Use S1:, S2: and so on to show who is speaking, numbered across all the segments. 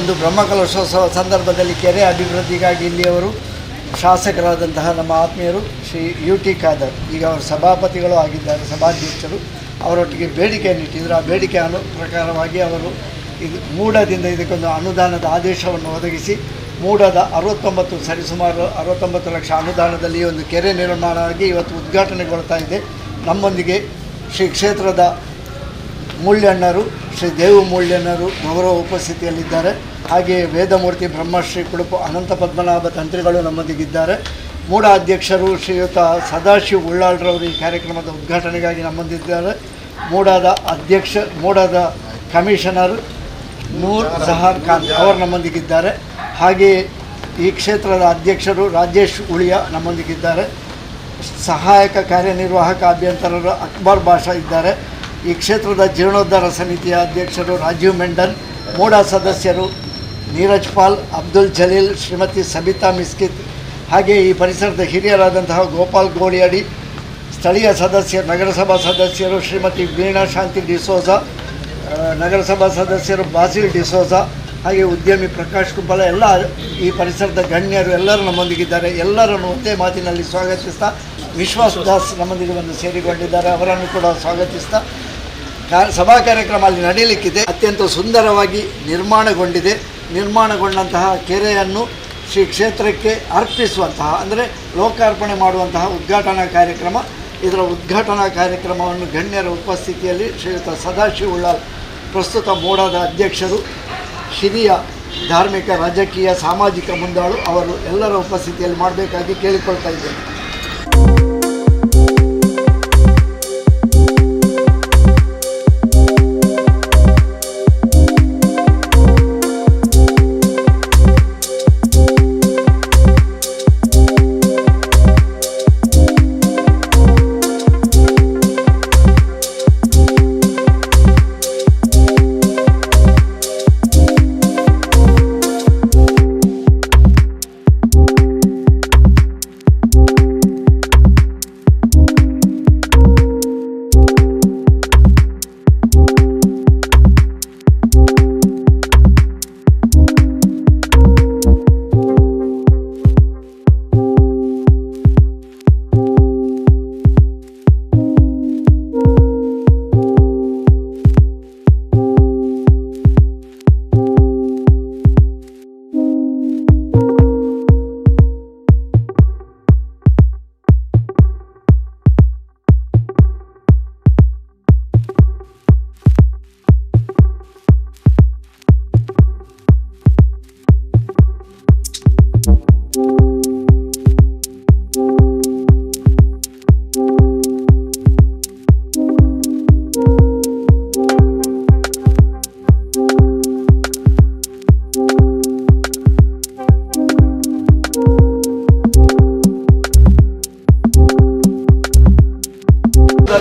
S1: ಒಂದು ಬ್ರಹ್ಮಕಲಶೋತ್ಸವ ಸಂದರ್ಭದಲ್ಲಿ ಕೆರೆ ಅಭಿವೃದ್ಧಿಗಾಗಿ ಇಲ್ಲಿಯವರು ಶಾಸಕರಾದಂತಹ ನಮ್ಮ ಆತ್ಮೀಯರು ಶ್ರೀ ಯು ಟಿ ಖಾದರ್. ಈಗ ಅವರು ಸಭಾಪತಿಗಳು ಆಗಿದ್ದಾರೆ, ಸಭಾಧ್ಯಕ್ಷರು. ಅವರೊಟ್ಟಿಗೆ ಬೇಡಿಕೆಯನ್ನು ಇಟ್ಟಿದ್ದರು ಆ ಬೇಡಿಕೆ ಅನು ಪ್ರಕಾರವಾಗಿ ಅವರು ಇದು ಮೂಡದಿಂದ ಇದಕ್ಕೊಂದು ಅನುದಾನದ ಆದೇಶವನ್ನು ಒದಗಿಸಿ ಮೂಡದ ಅರವತ್ತೊಂಬತ್ತು ಸರಿಸುಮಾರು ಅರವತ್ತೊಂಬತ್ತು ಲಕ್ಷ ಅನುದಾನದಲ್ಲಿ ಒಂದು ಕೆರೆ ನಿರ್ಮಾಣವಾಗಿ ಇವತ್ತು ಉದ್ಘಾಟನೆಗೊಳ್ತಾ ಇದೆ. ನಮ್ಮೊಂದಿಗೆ ಶ್ರೀ ಕ್ಷೇತ್ರದ ಮೂಲ್ಯಣ್ಣರು ಶ್ರೀ ದೇವು ಮೂಲ್ಯಣ್ಣರು ಗೌರವ ಉಪಸ್ಥಿತಿಯಲ್ಲಿದ್ದಾರೆ. ಹಾಗೆಯೇ ವೇದಮೂರ್ತಿ ಬ್ರಹ್ಮಶ್ರೀ ಕುಡುಪು ಅನಂತ ಪದ್ಮನಾಭ ತಂತ್ರಿಗಳು ನಮ್ಮೊಂದಿಗಿದ್ದಾರೆ. ಮೂಡ ಅಧ್ಯಕ್ಷರು ಶ್ರೀಯುತ ಸದಾಶಿವ ಉಳ್ಳಾಳ್ರವರು ಈ ಕಾರ್ಯಕ್ರಮದ ಉದ್ಘಾಟನೆಗಾಗಿ ನಮ್ಮೊಂದಿದ್ದಾರೆ. ಮೂಡಾದ ಅಧ್ಯಕ್ಷ, ಮೂಡಾದ ಕಮಿಷನರ್ ನೂರ್ ಜಹಾರ್ ಖಾನ್ ಅವರು ನಮ್ಮೊಂದಿಗಿದ್ದಾರೆ. ಹಾಗೆಯೇ ಈ ಕ್ಷೇತ್ರದ ಅಧ್ಯಕ್ಷರು ರಾಜೇಶ್ ಉಳಿಯ ನಮ್ಮೊಂದಿಗಿದ್ದಾರೆ. ಸಹಾಯಕ ಕಾರ್ಯನಿರ್ವಾಹಕ ಅಭಿಯಂತರರು ಅಕ್ಬರ್ ಬಾಷಾ ಇದ್ದಾರೆ. ಈ ಕ್ಷೇತ್ರದ ಜೀರ್ಣೋದ್ಧಾರ ಸಮಿತಿಯ ಅಧ್ಯಕ್ಷರು ರಾಜೀವ್ ಮೆಂಡನ್ ಮೂಡಾ ಸದಸ್ಯರು ನೀರಜ್ ಪಾಲ್, ಅಬ್ದುಲ್ ಜಲೀಲ್, ಶ್ರೀಮತಿ ಸಬಿತಾ ಮಿಸ್ಕಿತ್, ಹಾಗೆ ಈ ಪರಿಸರದ ಹಿರಿಯರಾದಂತಹ ಗೋಪಾಲ್ ಗೋಳಿಯಡಿ, ಸ್ಥಳೀಯ ಸದಸ್ಯ, ನಗರಸಭಾ ಸದಸ್ಯರು ಶ್ರೀಮತಿ ವೀಣಾ ಶಾಂತಿ ಡಿಸೋಜ ನಗರಸಭಾ ಸದಸ್ಯರು ಬಾಸಿಲ್ ಡಿಸೋಜ ಹಾಗೆ ಉದ್ಯಮಿ ಪ್ರಕಾಶ್ ಕುಂಬಳ ಎಲ್ಲ ಈ ಪರಿಸರದ ಗಣ್ಯರು ಎಲ್ಲರೂ ನಮ್ಮೊಂದಿಗಿದ್ದಾರೆ. ಎಲ್ಲರನ್ನು ಒಂದೇ ಮಾತಿನಲ್ಲಿ ಸ್ವಾಗತಿಸ್ತಾ, ವಿಶ್ವಾಸ್ ದಾಸ್ ನಮ್ಮೊಂದಿಗೆ ಬಂದು ಸೇರಿಕೊಂಡಿದ್ದಾರೆ. ಅವರನ್ನು ಕೂಡ ಸ್ವಾಗತಿಸ್ತಾ ಸಭಾ ಕಾರ್ಯಕ್ರಮ ಅಲ್ಲಿ ನಡೆಯಲಿಕ್ಕಿದೆ ಅತ್ಯಂತ ಸುಂದರವಾಗಿ ನಿರ್ಮಾಣಗೊಂಡಿದೆ. ನಿರ್ಮಾಣಗೊಂಡಂತಹ ಕೆರೆಯನ್ನು ಶ್ರೀ ಕ್ಷೇತ್ರಕ್ಕೆ ಅರ್ಪಿಸುವಂತಹ, ಅಂದರೆ ಲೋಕಾರ್ಪಣೆ ಮಾಡುವಂತಹ ಉದ್ಘಾಟನಾ ಕಾರ್ಯಕ್ರಮ. ಇದರ ಉದ್ಘಾಟನಾ ಕಾರ್ಯಕ್ರಮವನ್ನು ಗಣ್ಯರ ಉಪಸ್ಥಿತಿಯಲ್ಲಿ ಶ್ರೀಯುತ ಸದಾಶಿವ ಉಳ್ಳಾಲ್ ಪ್ರಸ್ತುತ ಮೋಡದ ಅಧ್ಯಕ್ಷರು, ಹಿರಿಯ ಧಾರ್ಮಿಕ, ರಾಜಕೀಯ, ಸಾಮಾಜಿಕ ಮುಂದಾಳು ಅವರು ಎಲ್ಲರ ಉಪಸ್ಥಿತಿಯಲ್ಲಿ ಮಾಡಬೇಕಾಗಿ ಕೇಳಿಕೊಳ್ತಾ ಇದ್ದೇನೆ.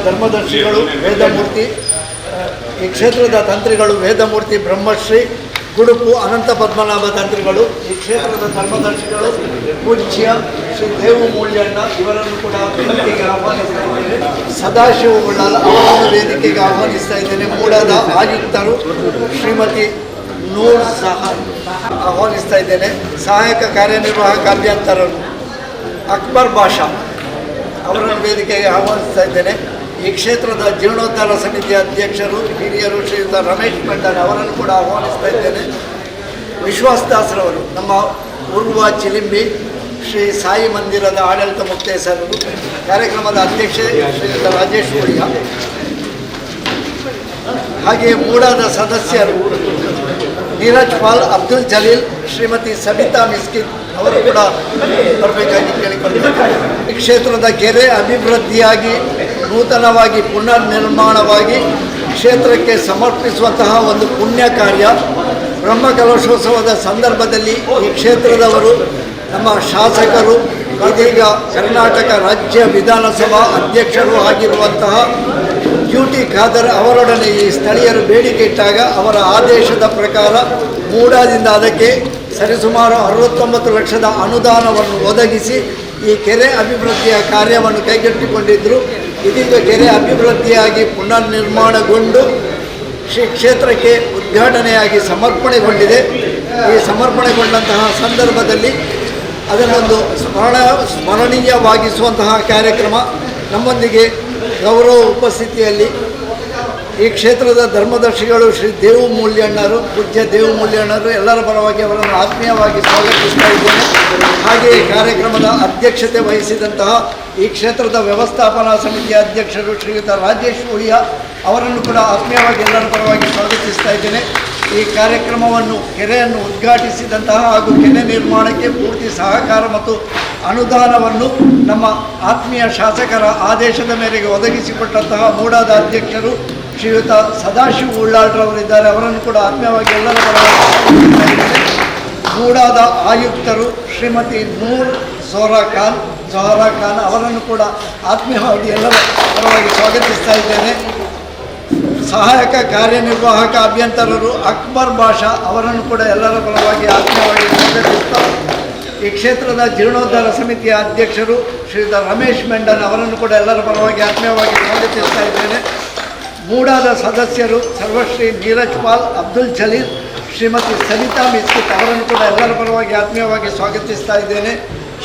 S1: ಧರ್ಮದರ್ಶಿಗಳು, ವೇದಮೂರ್ತಿ, ಈ ಕ್ಷೇತ್ರದ ತಂತ್ರಿಗಳು, ವೇದಮೂರ್ತಿ, ಬ್ರಹ್ಮಶ್ರೀ, ಗುಡುಪು, ಅನಂತ ಪದ್ಮನಾಭ ತಂತ್ರಿಗಳು, ಈ ಕ್ಷೇತ್ರದ ಧರ್ಮದರ್ಶಿಗಳು, ಪೂಜ್ಯ ಶ್ರೀ ದೇವು ಮೂಲ್ಯಣ್ಣ ಇವರನ್ನು ಕೂಡ ವೇದಿಕೆಗೆ ಆಹ್ವಾನಿಸ್ತಾ ಇದ್ದೇನೆ. ಸದಾಶಿವ ಉಳ್ಳಾಲ ಅವರನ್ನು ವೇದಿಕೆಗೆ ಆಹ್ವಾನಿಸ್ತಾ ಇದ್ದೇನೆ. ಮೂಡದ ಆಯುಕ್ತರು ಶ್ರೀಮತಿ ನೂರ್ ಸಹ ಆಹ್ವಾನಿಸ್ತಾ ಇದ್ದೇನೆ. ಸಹಾಯಕ ಕಾರ್ಯನಿರ್ವಾಹಕ ಅಭ್ಯಂತರರು ಅಕ್ಬರ್ ಭಾಷಾ ಅವರನ್ನು ವೇದಿಕೆಗೆ ಆಹ್ವಾನಿಸ್ತಾ ಇದ್ದೇನೆ. ಈ ಕ್ಷೇತ್ರದ ಜೀರ್ಣೋದ್ಧಾರ ಸಮಿತಿಯ ಅಧ್ಯಕ್ಷರು, ಹಿರಿಯರು ಶ್ರೀಯುತ ರಮೇಶ್ ಮಂಡನ್ ಅವರನ್ನು ಕೂಡ ಆಹ್ವಾನಿಸ್ತಾ ಇದ್ದೇನೆ. ವಿಶ್ವಾಸ್ ದಾಸರವರು ನಮ್ಮ ಉರ್ವ ಚಿಲಿಂಬಿ, ಶ್ರೀ ಸಾಯಿ ಮಂದಿರದ ಆಡಳಿತ ಮುಕ್ತೇಸರರು, ಕಾರ್ಯಕ್ರಮದ ಅಧ್ಯಕ್ಷೆ ಶ್ರೀಯುತ ರಾಜೇಶ್ ಉಳಿಯ ಹಾಗೆಯೇ ಮೂಡಾದ ಸದಸ್ಯರು ನೀರಜ್ ಪಾಲ್ ಅಬ್ದುಲ್ ಜಲೀಲ್, ಶ್ರೀಮತಿ ಸಬಿತಾ ಮಿಸ್ಕಿನ್ ಅವರು ಕೂಡ ಬರಬೇಕಾಗಿ ಕೇಳಿಕೊಂಡಿದ್ದಾರೆ ಈ ಕ್ಷೇತ್ರದ ಕೆರೆ ಅಭಿವೃದ್ಧಿಯಾಗಿ, ನೂತನವಾಗಿ ಪುನರ್ ನಿರ್ಮಾಣವಾಗಿ ಕ್ಷೇತ್ರಕ್ಕೆ ಸಮರ್ಪಿಸುವಂತಹ ಒಂದು ಪುಣ್ಯ ಕಾರ್ಯ ಬ್ರಹ್ಮಕಲಶೋತ್ಸವದ ಸಂದರ್ಭದಲ್ಲಿ ಈ ಕ್ಷೇತ್ರದವರು, ನಮ್ಮ ಶಾಸಕರು, ಇದೀಗ ಕರ್ನಾಟಕ ರಾಜ್ಯ ವಿಧಾನಸಭಾ ಅಧ್ಯಕ್ಷರು ಆಗಿರುವಂತಹ ಯು ಟಿ ಖಾದರ್ ಅವರೊಡನೆ ಈ ಸ್ಥಳೀಯರು ಬೇಡಿಕೆ ಇಟ್ಟಾಗ ಅವರ ಆದೇಶದ ಪ್ರಕಾರ ಮೂಡಾದಿಂದ ಅದಕ್ಕೆ ಸರಿಸುಮಾರು ಅರವತ್ತೊಂಬತ್ತು ಲಕ್ಷದ ಅನುದಾನವನ್ನು ಒದಗಿಸಿ ಈ ಕೆರೆ ಅಭಿವೃದ್ಧಿಯ ಕಾರ್ಯವನ್ನು ಕೈಗೆತ್ತಿಕೊಂಡಿದ್ದರು ಇದೀಗ ಕೆರೆ ಅಭಿವೃದ್ಧಿಯಾಗಿ ಪುನರ್ ನಿರ್ಮಾಣಗೊಂಡು ಶ್ರೀ ಕ್ಷೇತ್ರಕ್ಕೆ ಉದ್ಘಾಟನೆಯಾಗಿ ಸಮರ್ಪಣೆಗೊಂಡಿದೆ. ಈ ಸಮರ್ಪಣೆಗೊಂಡಂತಹ ಸಂದರ್ಭದಲ್ಲಿ ಅದನ್ನೊಂದು ಸ್ಮರಣ, ಸ್ಮರಣೀಯವಾಗಿಸುವಂತಹ ಕಾರ್ಯಕ್ರಮ ನಮ್ಮೊಂದಿಗೆ ಗೌರವ ಉಪಸ್ಥಿತಿಯಲ್ಲಿ ಈ ಕ್ಷೇತ್ರದ ಧರ್ಮದರ್ಶಿಗಳು ಶ್ರೀ ದೇವು ಮೂಲ್ಯಣ್ಣರು ಪೂಜ್ಯ ದೇವು ಮೂಲ್ಯಣ್ಣರು ಎಲ್ಲರ ಪರವಾಗಿ ಅವರನ್ನು ಆತ್ಮೀಯವಾಗಿ ಸ್ವಾಗತಿಸ್ತಾ ಇದ್ದೇನೆ. ಹಾಗೆ ಈ ಕಾರ್ಯಕ್ರಮದ ಅಧ್ಯಕ್ಷತೆ ವಹಿಸಿದಂತಹ ಈ ಕ್ಷೇತ್ರದ ವ್ಯವಸ್ಥಾಪನಾ ಸಮಿತಿಯ ಅಧ್ಯಕ್ಷರು ಶ್ರೀಯುತ ರಾಜೇಶ್ ಉಳಿಯ ಅವರನ್ನು ಕೂಡ ಆತ್ಮೀಯವಾಗಿ ಎಲ್ಲರ ಪರವಾಗಿ ಸ್ವಾಗತಿಸ್ತಾ ಇದ್ದೇನೆ. ಈ ಕಾರ್ಯಕ್ರಮವನ್ನು ಕೆರೆಯನ್ನು ಉದ್ಘಾಟಿಸಿದಂತಹ ಹಾಗೂ ಕೆರೆ ನಿರ್ಮಾಣಕ್ಕೆ ಪೂರ್ತಿ ಸಹಕಾರ ಮತ್ತು ಅನುದಾನವನ್ನು ನಮ್ಮ ಆತ್ಮೀಯ ಶಾಸಕರ ಆದೇಶದ ಮೇರೆಗೆ ಒದಗಿಸಿಕೊಟ್ಟಂತಹ ಮೂಡಾದ ಅಧ್ಯಕ್ಷರು ಶ್ರೀಯುತ ಸದಾಶಿವ ಉಳ್ಳಾಳ್ರವರಿದ್ದಾರೆ. ಅವರನ್ನು ಕೂಡ ಆತ್ಮೀಯವಾಗಿ ಎಲ್ಲರ ಸ್ವಾಗತಿಸ್ತಾ ಆಯುಕ್ತರು ಶ್ರೀಮತಿ ನೂರ್ ಸೋರಾ ಖಾನ್ ಸೋರಾ ಖಾನ್ ಅವರನ್ನು ಕೂಡ ಆತ್ಮೀಯವಾಗಿ ಎಲ್ಲರ ಪರವಾಗಿ ಸ್ವಾಗತಿಸ್ತಾ ಇದ್ದೇನೆ. ಸಹಾಯಕ ಕಾರ್ಯನಿರ್ವಾಹಕ ಅಭ್ಯಂತರರು ಅಕ್ಬರ್ ಭಾಷಾ ಅವರನ್ನು ಕೂಡ ಎಲ್ಲರ ಪರವಾಗಿ ಆತ್ಮೀಯವಾಗಿ ಸ್ವಾಗತಿಸ್ತಾ, ಈ ಕ್ಷೇತ್ರದ ಜೀರ್ಣೋದ್ಧಾರ ಸಮಿತಿಯ ಅಧ್ಯಕ್ಷರು ಶ್ರೀಯುತ ರಮೇಶ್ ಮೆಂಡನ್ ಅವರನ್ನು ಕೂಡ ಎಲ್ಲರ ಪರವಾಗಿ ಆತ್ಮೀಯವಾಗಿ ಸ್ವಾಗತಿಸ್ತಾ ಇದ್ದೇನೆ. ಮೂಡಾದ ಸದಸ್ಯರು ಸರ್ವಶ್ರೀ ನೀರಜ್ ಪಾಲ್, ಅಬ್ದುಲ್ ಜಲೀಲ್, ಶ್ರೀಮತಿ ಸರಿತಾ ಮಿಸ್ಕಿತ್ ಅವರನ್ನು ಕೂಡ ಎಲ್ಲರ ಪರವಾಗಿ ಆತ್ಮೀಯವಾಗಿ ಸ್ವಾಗತಿಸ್ತಾ ಇದ್ದೇನೆ.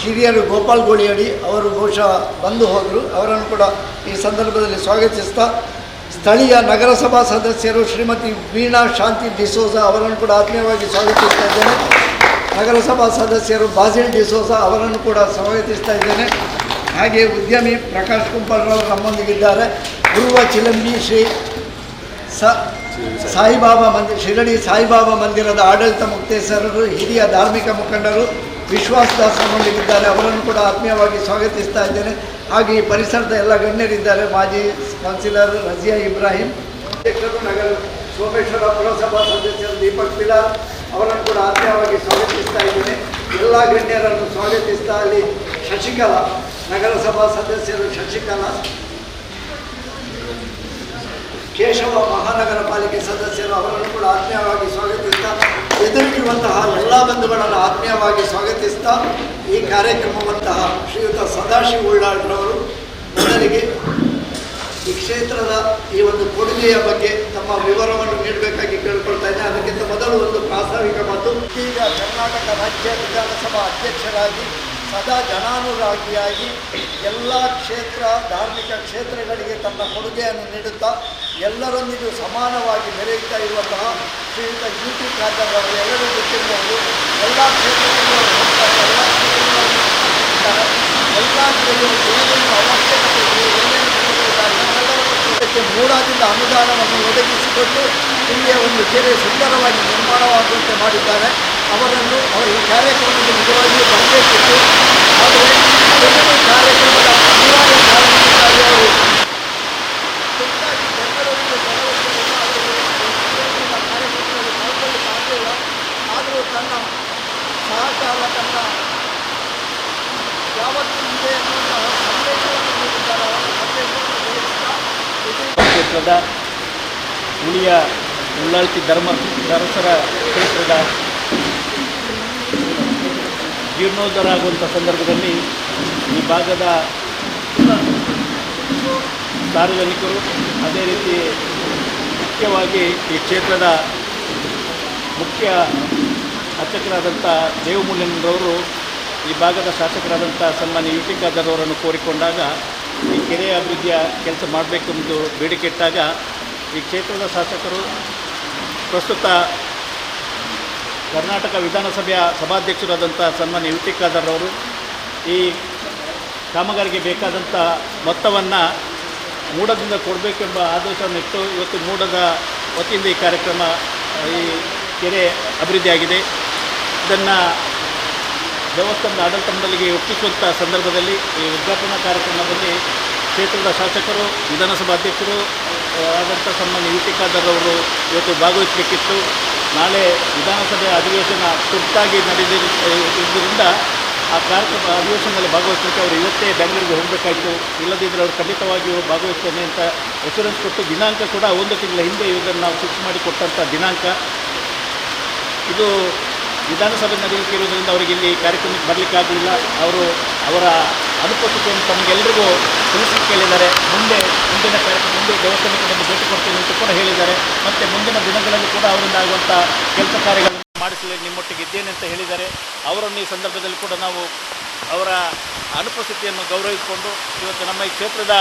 S1: ಹಿರಿಯರು ಗೋಪಾಲ್ ಗೋಳಿಯಡಿ ಅವರು ಬಹುಶಃ ಬಂದು ಹೋದರು. ಅವರನ್ನು ಕೂಡ ಈ ಸಂದರ್ಭದಲ್ಲಿ ಸ್ವಾಗತಿಸ್ತಾ ಸ್ಥಳೀಯ ನಗರಸಭಾ ಸದಸ್ಯರು ಶ್ರೀಮತಿ ವೀಣಾ ಶಾಂತಿ ಡಿಸೋಜ ಅವರನ್ನು ಕೂಡ ಆತ್ಮೀಯವಾಗಿ ಸ್ವಾಗತಿಸ್ತಾ ಇದ್ದೇನೆ. ನಗರಸಭಾ ಸದಸ್ಯರು ಬಾಸಿಲ್ ಡಿಸೋಜ ಅವರನ್ನು ಕೂಡ ಸ್ವಾಗತಿಸ್ತಾ ಇದ್ದೇನೆ. ಹಾಗೆ ಉದ್ಯಮಿ ಪ್ರಕಾಶ್ ಕುಂಪಲ್ರವರು ನಮ್ಮೊಂದಿಗಿದ್ದಾರೆ. ಪೂರ್ವ ಚಿಲಂಬಿ ಶ್ರೀ ಸಾಯಿಬಾಬಾ ಮಂದಿರ ಶಿರಡಿ ಸಾಯಿಬಾಬಾ ಮಂದಿರದ ಆಡಳಿತ ಮುಕ್ತೇಶ್ವರರು ಹಿರಿಯ ಧಾರ್ಮಿಕ ಮುಖಂಡರು ವಿಶ್ವಾಸದಾಸ ದಾಸ್ ನಮ್ಮೊಂದಿಗಿದ್ದಾರೆ ಅವರನ್ನು ಕೂಡ ಆತ್ಮೀಯವಾಗಿ ಸ್ವಾಗತಿಸ್ತಾ ಇದ್ದೇನೆ. ಹಾಗೆ ಈ ಪರಿಸರದ ಎಲ್ಲ ಗಣ್ಯರಿದ್ದಾರೆ. ಮಾಜಿ ಕೌನ್ಸಿಲರ್ ರಜಿಯಾ ಇಬ್ರಾಹಿಂ, ಅಧ್ಯಕ್ಷರು ನಗರ ಸೋಮೇಶ್ವರ ಪುರಸಭಾ ಸದಸ್ಯರು ದೀಪಕ್ ಪಿಲಾರ್ ಅವರನ್ನು ಕೂಡ ಆತ್ಮೀಯವಾಗಿ ಸ್ವಾಗತಿಸ್ತಾ ಇದ್ದೇನೆ. ಎಲ್ಲ ಗಣ್ಯರನ್ನು ಸ್ವಾಗತಿಸ್ತಾ ಅಲ್ಲಿ ಶಶಿಕಲಾ ನಗರಸಭಾ ಸದಸ್ಯರು ಶಶಿಕಲಾ ಕೇಶವ ಮಹಾನಗರ ಪಾಲಿಕೆ ಸದಸ್ಯರು ಅವರನ್ನು ಕೂಡ ಆತ್ಮೀಯವಾಗಿ ಸ್ವಾಗತಿಸ್ತಾ ಎದುರಿಗಿರುವಂತಹ ಎಲ್ಲ ಬಂಧುಗಳನ್ನು ಆತ್ಮೀಯವಾಗಿ ಸ್ವಾಗತಿಸ್ತಾ, ಈ ಕಾರ್ಯಕ್ರಮವಂತಹ ಶ್ರೀಯುತ ಸದಾಶಿವ ಉಳ್ಳಾಳ್ರವರು ಮೊದಲಿಗೆ ಈ ಕ್ಷೇತ್ರದ ಈ ಒಂದು ಕೊಡುಗೆಯ ಬಗ್ಗೆ ತಮ್ಮ ವಿವರವನ್ನು ನೀಡಬೇಕಾಗಿ ಕೇಳ್ಕೊಳ್ತಾ ಇದ್ದೆ. ಅದಕ್ಕಿಂತ ಮೊದಲು ಒಂದು ಪ್ರಾಸ್ತಾವಿಕ ಮತ್ತು ಈಗ ಕರ್ನಾಟಕ ರಾಜ್ಯ ವಿಧಾನಸಭಾ ಅಧ್ಯಕ್ಷರಾಗಿ ಸದಾ ಜನಾನುರಾಗಿಯಾಗಿ ಎಲ್ಲ ಕ್ಷೇತ್ರ, ಧಾರ್ಮಿಕ ಕ್ಷೇತ್ರಗಳಿಗೆ ತನ್ನ ಕೊಡುಗೆಯನ್ನು ನೀಡುತ್ತಾ ಎಲ್ಲರೊಂದಿಗೂ ಸಮಾನವಾಗಿ ಬೆರೆಯುತ್ತಾ ಇರುವಂತಹ ಶ್ರೀಯುತ ಯು ಟಿ ಖಾದರ್ ಅವರು ಎಲ್ಲರೂ ಗೊತ್ತಿರಬಹುದು. ಎಲ್ಲ ಕ್ಷೇತ್ರಗಳಲ್ಲಿ. ಎಲ್ಲ ಕಡೆಯೂ ಏನೇನು ಅವಶ್ಯಕತೆ ಏನೇನು ಮೂಡಾದಿಂದ ಅನುದಾನವನ್ನು ಒದಗಿಸಿಕೊಟ್ಟು ಇಲ್ಲಿಯ ಒಂದು ಕೆರೆ ಸುಂದರವಾಗಿ ನಿರ್ಮಾಣವಾಗುವಂತೆ ಮಾಡಿದ್ದಾರೆ. ಅವರನ್ನು ಅವರ ಕಾರ್ಯಕ್ರಮದಲ್ಲಿ ನಿಜವಾಗಿಯೂ ಬರಬೇಕಿತ್ತು. ಆದರೆ ಅದನ್ನು ಕಾರ್ಯಕ್ರಮದ ಅನಿವಾರ್ಯ ಕಾರಣದಿಂದಾಗಿ ಅವರು ತುರ್ತಾಗಿ ಬೆಂಗಳೂರಿಗೆ ತೆರಳುತ್ತಿರುವ ಅವರು ಇವತ್ತಿನ ಕಾರ್ಯಕ್ರಮದಲ್ಲಿ ಪಾಲ್ಗೊಳ್ಳಲಿಕ್ಕೆ ಆಗಲಿಲ್ಲ ಆದರೂ ತನ್ನ ಸಹಕಾರ, ತನ್ನ ಯಾವತ್ತೂ ಇದೆ ಎನ್ನುವಂತಹ ಸಂದೇಶವನ್ನು ನೀಡಿದ್ದಾರೆ. ಅವರ ಸಂದೇಶವನ್ನು ಇದು
S2: ಕ್ಷೇತ್ರದ ಉಳಿಯ ಉಳ್ಳಾಳ್ತಿ ಧರ್ಮ ಧರ್ಮಸರ ಕ್ಷೇತ್ರದ ಜೀರ್ಣೋದ್ಧಾರ ಆಗುವಂಥ ಸಂದರ್ಭದಲ್ಲಿ ಈ ಭಾಗದ ಸಾರ್ವಜನಿಕರು ಅದೇ ರೀತಿ ಮುಖ್ಯವಾಗಿ ಈ ಕ್ಷೇತ್ರದ ಮುಖ್ಯ ಅರ್ಚಕರಾದಂಥ ದೇವಮೂಲ್ಯನರವರು ಈ ಭಾಗದ ಶಾಸಕರಾದಂಥ ಸನ್ಮಾನ್ಯ ಯು ಟಿ ಖಾದರ್ ಅವರನ್ನು ಕೋರಿಕೊಂಡಾಗ ಈ ಕೆರೆಯ ಅಭಿವೃದ್ಧಿಯ ಕೆಲಸ ಮಾಡಬೇಕೆಂದು ಬೇಡಿಕೆ ಇಟ್ಟಾಗ ಈ ಕ್ಷೇತ್ರದ ಶಾಸಕರು ಪ್ರಸ್ತುತ ಕರ್ನಾಟಕ ವಿಧಾನಸಭೆಯ ಸಭಾಧ್ಯಕ್ಷರಾದಂಥ ಸನ್ಮಾನ್ಯ ಯು ಟಿ ಖಾದರ್ ಅವರು ಈ ಕಾಮಗಾರಿಗೆ ಬೇಕಾದಂಥ ಮೊತ್ತವನ್ನು ಮೂಡದಿಂದ ಕೊಡಬೇಕೆಂಬ ಆದೇಶವನ್ನು ಇಟ್ಟು ಇವತ್ತು ಮೂಡದ ವತಿಯಿಂದ ಈ ಕಾರ್ಯಕ್ರಮ ಈ ಕೆರೆ ಅಭಿವೃದ್ಧಿಯಾಗಿದೆ ಇದನ್ನು ದೇವಸ್ಥಾನದ ಆಡಳಿತ ಮಂಡಳಿಗೆ ಒಪ್ಪಿಸುವಂಥ ಸಂದರ್ಭದಲ್ಲಿ ಈ ಉದ್ಘಾಟನಾ ಕಾರ್ಯಕ್ರಮದಲ್ಲಿ ಕ್ಷೇತ್ರದ ಶಾಸಕರು, ವಿಧಾನಸಭಾ ಅಧ್ಯಕ್ಷರು ಆದಂಥ ಸಂಬಂಧ ಯು ಟಿ ಇವತ್ತು ಭಾಗವಹಿಸಬೇಕಿತ್ತು. ನಾಳೆ ವಿಧಾನಸಭೆ ಅಧಿವೇಶನ ತುರ್ತಾಗಿ ನಡೆದಿದ್ದರಿಂದ ಆ ಕಾರ್ಯಕ್ರಮ ಅಧಿವೇಶನದಲ್ಲಿ ಭಾಗವಹಿಸಲಿಕ್ಕೆ ಅವರು ಇವತ್ತೇ ಬೆಂಗಳೂರಿಗೆ ಹೋಗಬೇಕಾಯಿತು. ಇಲ್ಲದಿದ್ದರೆ ಅವರು ಖಂಡಿತವಾಗಿಯೂ ಭಾಗವಹಿಸ್ತೇನೆ ಅಂತ ಎಶ್ಯೂರೆನ್ಸ್ ಕೊಟ್ಟು ದಿನಾಂಕ ಕೂಡ ಒಂದು ತಿಂಗಳ ಹಿಂದೆ ಇದನ್ನು ನಾವು ಫಿಕ್ಸ್ ಮಾಡಿ ಕೊಟ್ಟಂಥ ದಿನಾಂಕ. ಇದು ವಿಧಾನಸಭೆ ನಡೆಯಲಿಕ್ಕೆ ಇರುವುದರಿಂದ ಅವರಿಗೆ ಇಲ್ಲಿ ಕಾರ್ಯಕ್ರಮಕ್ಕೆ ಬರಲಿಕ್ಕಾಗಲಿಲ್ಲ ಅವರು ಅವರ ಅನುಪಸ್ಥಿತಿಯನ್ನು ತಮಗೆಲ್ಲರಿಗೂ ತಿಳಿಸಿ ಕೇಳಿದ್ದಾರೆ. ಮುಂದೆ ಮುಂದಿನ ಕಾರ್ಯಕ್ರಮ, ಮುಂದೆ ದೇವಸ್ಥಾನಕ್ಕೆ ಬಂದು ಭೇಟಿ ಕೊಡ್ತೀನಿ ಅಂತ ಕೂಡ ಹೇಳಿದ್ದಾರೆ. ಮತ್ತು ಮುಂದಿನ ದಿನಗಳಲ್ಲಿ ಕೂಡ ಅವರಿಂದ ಆಗುವಂಥ ಕೆಲಸ ಕಾರ್ಯಗಳನ್ನು ಮಾಡಿಸಲಿ ನಿಮ್ಮೊಟ್ಟಿಗೆ ಇದ್ದೇನೆ ಅಂತ ಹೇಳಿದ್ದಾರೆ. ಅವರನ್ನು ಈ ಸಂದರ್ಭದಲ್ಲಿ ಕೂಡ ನಾವು ಅವರ ಅನುಪಸ್ಥಿತಿಯನ್ನು ಗೌರವಿಸಿಕೊಂಡು ಇವತ್ತು ನಮ್ಮ ಈ ಕ್ಷೇತ್ರದ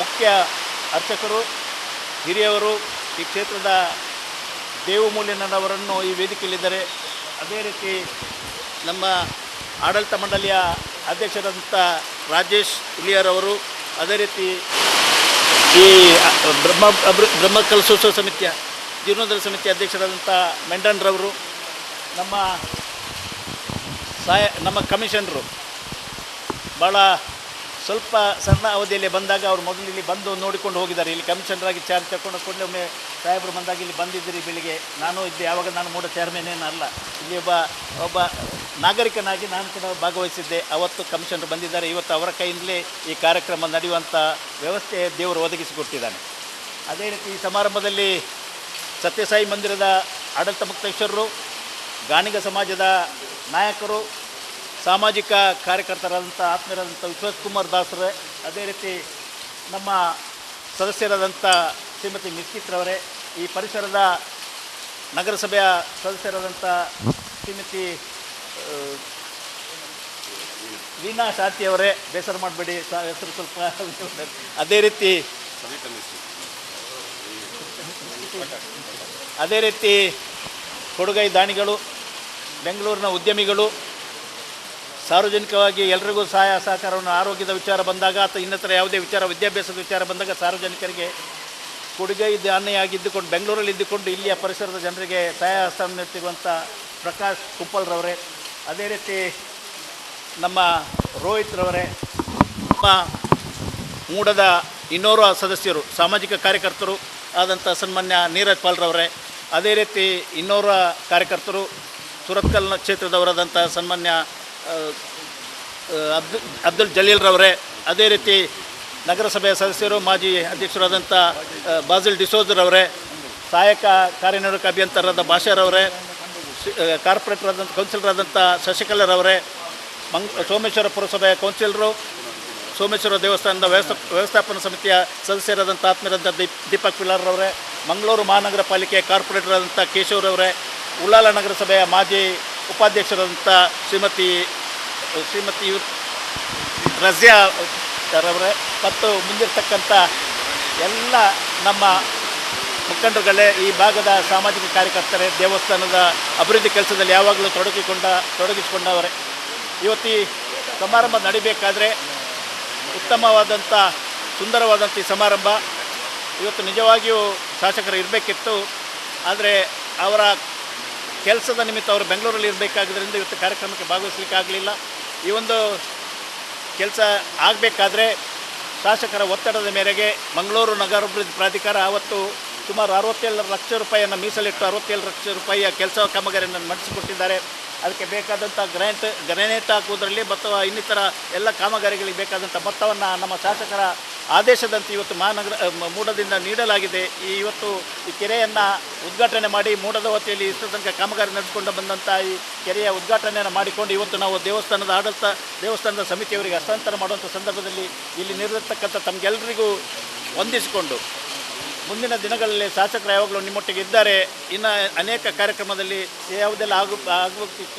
S2: ಮುಖ್ಯ ಅರ್ಚಕರು, ಹಿರಿಯವರು ಈ ಕ್ಷೇತ್ರದ ದೇವಮೂಲ್ಯನವರನ್ನು ಈ ವೇದಿಕೆಯಲ್ಲಿದ್ದಾರೆ. ಅದೇ ರೀತಿ ನಮ್ಮ ಆಡಳಿತ ಮಂಡಳಿಯ ಅಧ್ಯಕ್ಷರಾದಂಥ ರಾಜೇಶ್ ಹುಲಿಯರವರು ಅದೇ ರೀತಿ ಈ ಬ್ರಹ್ಮ ಬ್ರಹ್ಮ ಕಲಸೋತ್ಸವ ಸಮಿತಿಯ ಜೀರ್ಣೋದರ ಸಮಿತಿ ಅಧ್ಯಕ್ಷರಾದಂಥ ಮೆಂಡನ್ರವರು, ನಮ್ಮ ಸಾಯ, ನಮ್ಮ ಕಮಿಷನರು ಭಾಳ ಸ್ವಲ್ಪ ಸಣ್ಣ ಅವಧಿಯಲ್ಲಿ ಬಂದಾಗ ಅವರು ಮೊದಲು ಇಲ್ಲಿ ಬಂದು ನೋಡಿಕೊಂಡು ಹೋಗಿದ್ದಾರೆ. ಇಲ್ಲಿ ಕಮಿಷನರಾಗಿ ಚಾರ್ಜ್ ತಗೊಂಡು ಕೊಂಡೆ ಒಮ್ಮೆ ಸಾಹೇಬರು ಬಂದಾಗ ಇಲ್ಲಿ ಬಂದಿದ್ದೀರಿ ಬೆಳಿಗ್ಗೆ. ನಾನು ಇದ್ದೆ. ಯಾವಾಗ ನಾನು ಮೂಡ ಚೇರ್ಮನ್ ಏನಲ್ಲ ಇಲ್ಲಿ ಒಬ್ಬ ಒಬ್ಬ ನಾಗರಿಕನಾಗಿ ನಾನು ಕೂಡ ಭಾಗವಹಿಸಿದ್ದೆ. ಅವತ್ತು ಕಮಿಷನರ್ ಬಂದಿದ್ದಾರೆ. ಇವತ್ತು ಅವರ ಕೈಯಿಂದಲೇ ಈ ಕಾರ್ಯಕ್ರಮ ನಡೆಯುವಂಥ ವ್ಯವಸ್ಥೆ ದೇವರು ಒದಗಿಸಿಕೊಟ್ಟಿದ್ದಾನೆ. ಅದೇ ರೀತಿ ಈ ಸಮಾರಂಭದಲ್ಲಿ ಸತ್ಯಸಾಯಿ ಮಂದಿರದ ಆಡಳಿತ ಮುಕ್ತೇಶ್ವರರು, ಗಾಣಿಗ ಸಮಾಜದ ನಾಯಕರು ಸಾಮಾಜಿಕ ಕಾರ್ಯಕರ್ತರಾದಂಥ ಆತ್ಮೀಯರಾದಂಥ ವಿಶ್ವಾಸ್ ಕುಮಾರ್ ದಾಸರೇ, ಅದೇ ರೀತಿ ನಮ್ಮ ಸದಸ್ಯರಾದಂಥ ಶ್ರೀಮತಿ ಮಿಸ್ಕಿತ್ರವರೇ ಈ ಪರಿಸರದ ನಗರಸಭೆಯ ಸದಸ್ಯರಾದಂಥ ಶ್ರೀಮತಿ ವೀನಾ ವೀಣಾ ಅವರೇ, ಬೇಸರ ಮಾಡಬೇಡಿ ಹೆಸರು ಸ್ವಲ್ಪ ಅದೇ ರೀತಿ ಅದೇ ರೀತಿ ಕೊಡುಗೈ ದಾಣಿಗಳು ಬೆಂಗಳೂರಿನ ಉದ್ಯಮಿಗಳು ಸಾರ್ವಜನಿಕವಾಗಿ ಎಲ್ರಿಗೂ ಸಹಾಯ ಸಹಕಾರವನ್ನು ಆರೋಗ್ಯದ ವಿಚಾರ ಬಂದಾಗ ಅಥವಾ ಇನ್ನಿತರ ಯಾವುದೇ ವಿಚಾರ, ವಿದ್ಯಾಭ್ಯಾಸದ ವಿಚಾರ ಬಂದಾಗ ಸಾರ್ವಜನಿಕರಿಗೆ ಕೊಡುಗೈ ದಾನಿಯಾಗಿದ್ದುಕೊಂಡು ಬೆಂಗಳೂರಲ್ಲಿ ಇದ್ದುಕೊಂಡು ಇಲ್ಲಿಯ ಪರಿಸರದ ಜನರಿಗೆ ಸಹಾಯ ಹಸ್ತವನ್ನು ನೀಡ್ತಿರುವಂಥ ಪ್ರಕಾಶ್ ಕುಪ್ಪಲ್ರವರೇ, ಅದೇ ರೀತಿ ನಮ್ಮ ರೋಹಿತ್ ರವರೇ, ನಮ್ಮ ಮೂಡದ ಇನ್ನೋರ್ವ ಸದಸ್ಯರು, ಸಾಮಾಜಿಕ ಕಾರ್ಯಕರ್ತರು ಆದಂಥ ಸನ್ಮಾನ್ಯ ನೀರಜ್ ಪಾಲ್ರವರೇ ಅದೇ ರೀತಿ ಇನ್ನೋರ್ವ ಕಾರ್ಯಕರ್ತರು ಸುರತ್ಕಲ್ ಕ್ಷೇತ್ರದವರಾದಂಥ ಸನ್ಮಾನ್ಯ ಆ, ಅಬ್ದುಲ್ ಜಲೀಲ್ರವರೇ ಅದೇ ರೀತಿ ನಗರಸಭೆಯ ಸದಸ್ಯರು ಮಾಜಿ ಅಧ್ಯಕ್ಷರಾದಂಥ ಬಾಜಿಲ್ ಡಿಸೋಜರವರೇ ಸಹಾಯಕ ಕಾರ್ಯನಿರ್ವಾಹಕ ಅಭಿಯಂತರಾದ ಭಾಷಾರವರೇ ಕಾರ್ಪೊರೇಟರ್ ಆದಂಥ ಕೌನ್ಸಿಲರ್ ಶಶಿಕಲಾರವರೇ ಮಂಗ್ ಸೋಮೇಶ್ವರ ಪುರಸಭೆಯ ಕೌನ್ಸಿಲರು ಸೋಮೇಶ್ವರ ದೇವಸ್ಥಾನದ ವ್ಯವಸ್ಥಾ ವ್ಯವಸ್ಥಾಪನಾ ಸಮಿತಿಯ ಸದಸ್ಯರಾದಂಥ ಆತ್ಮೀಯರಾದಂಥ ದೀಪ್ ದೀಪಕ್ ಪಿಲಾರ್ರವರೇ ಮಂಗಳೂರು ಮಹಾನಗರ ಪಾಲಿಕೆಯ ಕಾರ್ಪೊರೇಟರ್ ಆದಂಥ ಕೇಶವರವರೇ ಉಳ್ಳಾಲ ನಗರಸಭೆಯ ಮಾಜಿ ಉಪಾಧ್ಯಕ್ಷರಾದಂಥ ಶ್ರೀಮತಿ ಶ್ರೀಮತಿ ರಜ್ಯಾ ಅವರೇ ಮತ್ತು ಮುಂದಿರ್ತಕ್ಕಂಥ ಎಲ್ಲ ನಮ್ಮ ಮುಖಂಡರುಗಳೇ, ಈ ಭಾಗದ ಸಾಮಾಜಿಕ ಕಾರ್ಯಕರ್ತರೇ, ದೇವಸ್ಥಾನದ ಅಭಿವೃದ್ಧಿ ಕೆಲಸದಲ್ಲಿ ಯಾವಾಗಲೂ ತೊಡಗಿಕೊಂಡ, ತೊಡಗಿಸಿಕೊಂಡವರೇ. ಇವತ್ತು ಸಮಾರಂಭ ನಡಿಬೇಕಾದ್ರೆ ಉತ್ತಮವಾದಂಥ, ಸುಂದರವಾದಂಥ ಈ ಸಮಾರಂಭ. ಇವತ್ತು ನಿಜವಾಗಿಯೂ ಶಾಸಕರು ಇರಬೇಕಿತ್ತು, ಆದರೆ ಅವರ ಕೆಲಸದ ನಿಮಿತ್ತ ಅವರು ಬೆಂಗಳೂರಲ್ಲಿ ಇರಬೇಕಾಗಿದ್ದರಿಂದ ಇವತ್ತು ಕಾರ್ಯಕ್ರಮಕ್ಕೆ ಭಾಗವಹಿಸಲಿಕ್ಕೆ ಆಗಲಿಲ್ಲ ಈ ಒಂದು ಕೆಲಸ ಆಗಬೇಕಾದ್ರೆ ಶಾಸಕರ ಒತ್ತಡದ ಮೇರೆಗೆ ಮಂಗಳೂರು ನಗರಾಭಿವೃದ್ಧಿ ಪ್ರಾಧಿಕಾರ ಆವತ್ತು ಸುಮಾರು ಅರವತ್ತೇಳು ಲಕ್ಷ ರೂಪಾಯಿಯನ್ನು ಮೀಸಲಿಟ್ಟು ಅರವತ್ತೇಳು ಲಕ್ಷ ರೂಪಾಯಿಯ ಕೆಲಸ ಕಾಮಗಾರಿಯನ್ನು ನಡೆಸಿಕೊಟ್ಟಿದ್ದಾರೆ. ಅದಕ್ಕೆ ಬೇಕಾದಂಥ ಗ್ರ್ಯಾಂಟ್ ಗ್ರನೇಟ್ ಹಾಕುವುದರಲ್ಲಿ ಮತ್ತು ಇನ್ನಿತರ ಎಲ್ಲ ಕಾಮಗಾರಿಗಳಿಗೆ ಬೇಕಾದಂಥ ಮೊತ್ತವನ್ನು ನಮ್ಮ ಶಾಸಕರ ಆದೇಶದಂತೆ ಇವತ್ತು ಮಹಾನಗರ ಮೂಡದಿಂದ ನೀಡಲಾಗಿದೆ. ಈ ಇವತ್ತು ಈ ಕೆರೆಯನ್ನು ಉದ್ಘಾಟನೆ ಮಾಡಿ ಮೂಡದ ವತಿಯಲ್ಲಿ ಇಷ್ಟು ತನಕ ಕಾಮಗಾರಿ ನಡೆಸಿಕೊಂಡು ಬಂದಂಥ ಈ ಕೆರೆಯ ಉದ್ಘಾಟನೆಯನ್ನು ಮಾಡಿಕೊಂಡು ಇವತ್ತು ನಾವು ದೇವಸ್ಥಾನದ ಆಡಳಿತ, ದೇವಸ್ಥಾನದ ಸಮಿತಿಯವರಿಗೆ ಹಸ್ತಾಂತರ ಮಾಡುವಂಥ ಸಂದರ್ಭದಲ್ಲಿ ಇಲ್ಲಿ ನಿರ್ಧರಿಸತಕ್ಕಂಥ ತಮಗೆಲ್ಲರಿಗೂ ಹೊಂದಿಸಿಕೊಂಡು ಮುಂದಿನ ದಿನಗಳಲ್ಲಿ ಶಾಸಕರು ಯಾವಾಗಲೂ ನಿಮ್ಮೊಟ್ಟಿಗೆ ಇದ್ದಾರೆ. ಇನ್ನು ಅನೇಕ ಕಾರ್ಯಕ್ರಮದಲ್ಲಿ ಯಾವುದೆಲ್ಲ ಆಗು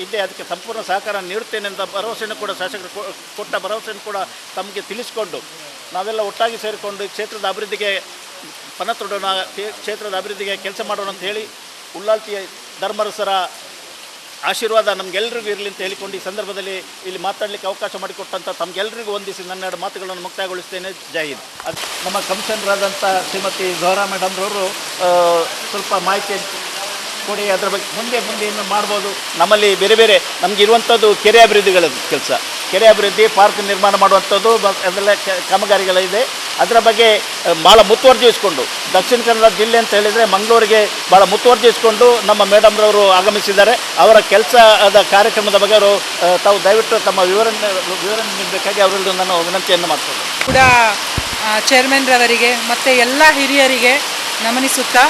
S2: ಇದೆ ಅದಕ್ಕೆ ಸಂಪೂರ್ಣ ಸಹಕಾರ ನೀಡುತ್ತೇನೆ ಅಂತ ಭರವಸೆಯನ್ನು ಕೂಡ ಶಾಸಕರು ಕೊಟ್ಟ ಭರವಸೆಯನ್ನು ಕೂಡ ತಮಗೆ ತಿಳಿಸಿಕೊಂಡು ನಾವೆಲ್ಲ ಒಟ್ಟಾಗಿ ಸೇರಿಕೊಂಡು ಕ್ಷೇತ್ರದ ಅಭಿವೃದ್ಧಿಗೆ ಪಣ ಕ್ಷೇತ್ರದ ಅಭಿವೃದ್ಧಿಗೆ ಕೆಲಸ ಮಾಡೋಣ ಅಂತ ಹೇಳಿ ಉಳ್ಳಾಲ್ತಿಯ ಧರ್ಮರಸರ ಆಶೀರ್ವಾದ ನಮಗೆಲ್ಲರಿಗೂ ಇರಲಿ ಅಂತ ಹೇಳಿಕೊಂಡು ಈ ಸಂದರ್ಭದಲ್ಲಿ ಇಲ್ಲಿ ಮಾತಾಡಲಿಕ್ಕೆ ಅವಕಾಶ ಮಾಡಿಕೊಟ್ಟಂಥ ತಮಗೆಲ್ಲರಿಗೂ ವಂದಿಸಿ ನನ್ನೆರಡು ಮಾತುಗಳನ್ನು ಮುಕ್ತಾಯಗೊಳಿಸ್ತೇನೆ. ಜೈ ಹಿಂದ್. ಅದು ನಮ್ಮ ಕಮಿಷನರಾದಂಥ ಶ್ರೀಮತಿ ಝೋರಾ ಮೇಡಮ್ರವರು ಸ್ವಲ್ಪ ಮಾಹಿತಿ ಕೊಡಿ ಅದರ ಬಗ್ಗೆ ಮುಂದೆ ಮುಂದೆ ಇನ್ನು ಮಾಡ್ಬೋದು. ನಮ್ಮಲ್ಲಿ ಬೇರೆ ಬೇರೆ ನಮ್ಗೆ ಇರುವಂಥದ್ದು ಕೆರೆ ಅಭಿವೃದ್ಧಿಗಳ ಕೆಲಸ. ಕೆರೆ ಅಭಿವೃದ್ಧಿ ಪಾರ್ಕ್ ನಿರ್ಮಾಣ ಮಾಡುವಂಥದ್ದು ಅದೆಲ್ಲ ಕಾಮಗಾರಿಗಳಿದೆ ಅದರ ಬಗ್ಗೆ ಭಾಳ ಮುತುವರ್ಜಿಸ್ಕೊಂಡು ದಕ್ಷಿಣ ಕನ್ನಡ ಜಿಲ್ಲೆ ಅಂತ ಹೇಳಿದರೆ ಮಂಗಳೂರಿಗೆ ಭಾಳ ಮುತುವರ್ಜಿಸ್ಕೊಂಡು ನಮ್ಮ ಮೇಡಮ್ರವರು ಆಗಮಿಸಿದ್ದಾರೆ. ಅವರ ಕೆಲಸದ ಕಾರ್ಯಕ್ರಮದ ಬಗ್ಗೆ ಅವರು ತಾವು ದಯವಿಟ್ಟು ತಮ್ಮ ವಿವರಣೆ ವಿವರಣೆ ನೀಡಬೇಕಾಗಿ ಅವರಲ್ಲಿ ನಾನು ವಿನಂತಿಯನ್ನು ಮಾಡ್ತೇನೆ.
S3: ಕೂಡ ಚೇರ್ಮನ್ರವರಿಗೆ ಚೇರ್ಮನ್ ರವರಿಗೆ ಮತ್ತು ಎಲ್ಲ ಹಿರಿಯರಿಗೆ ನಮನಿಸುತ್ತಾ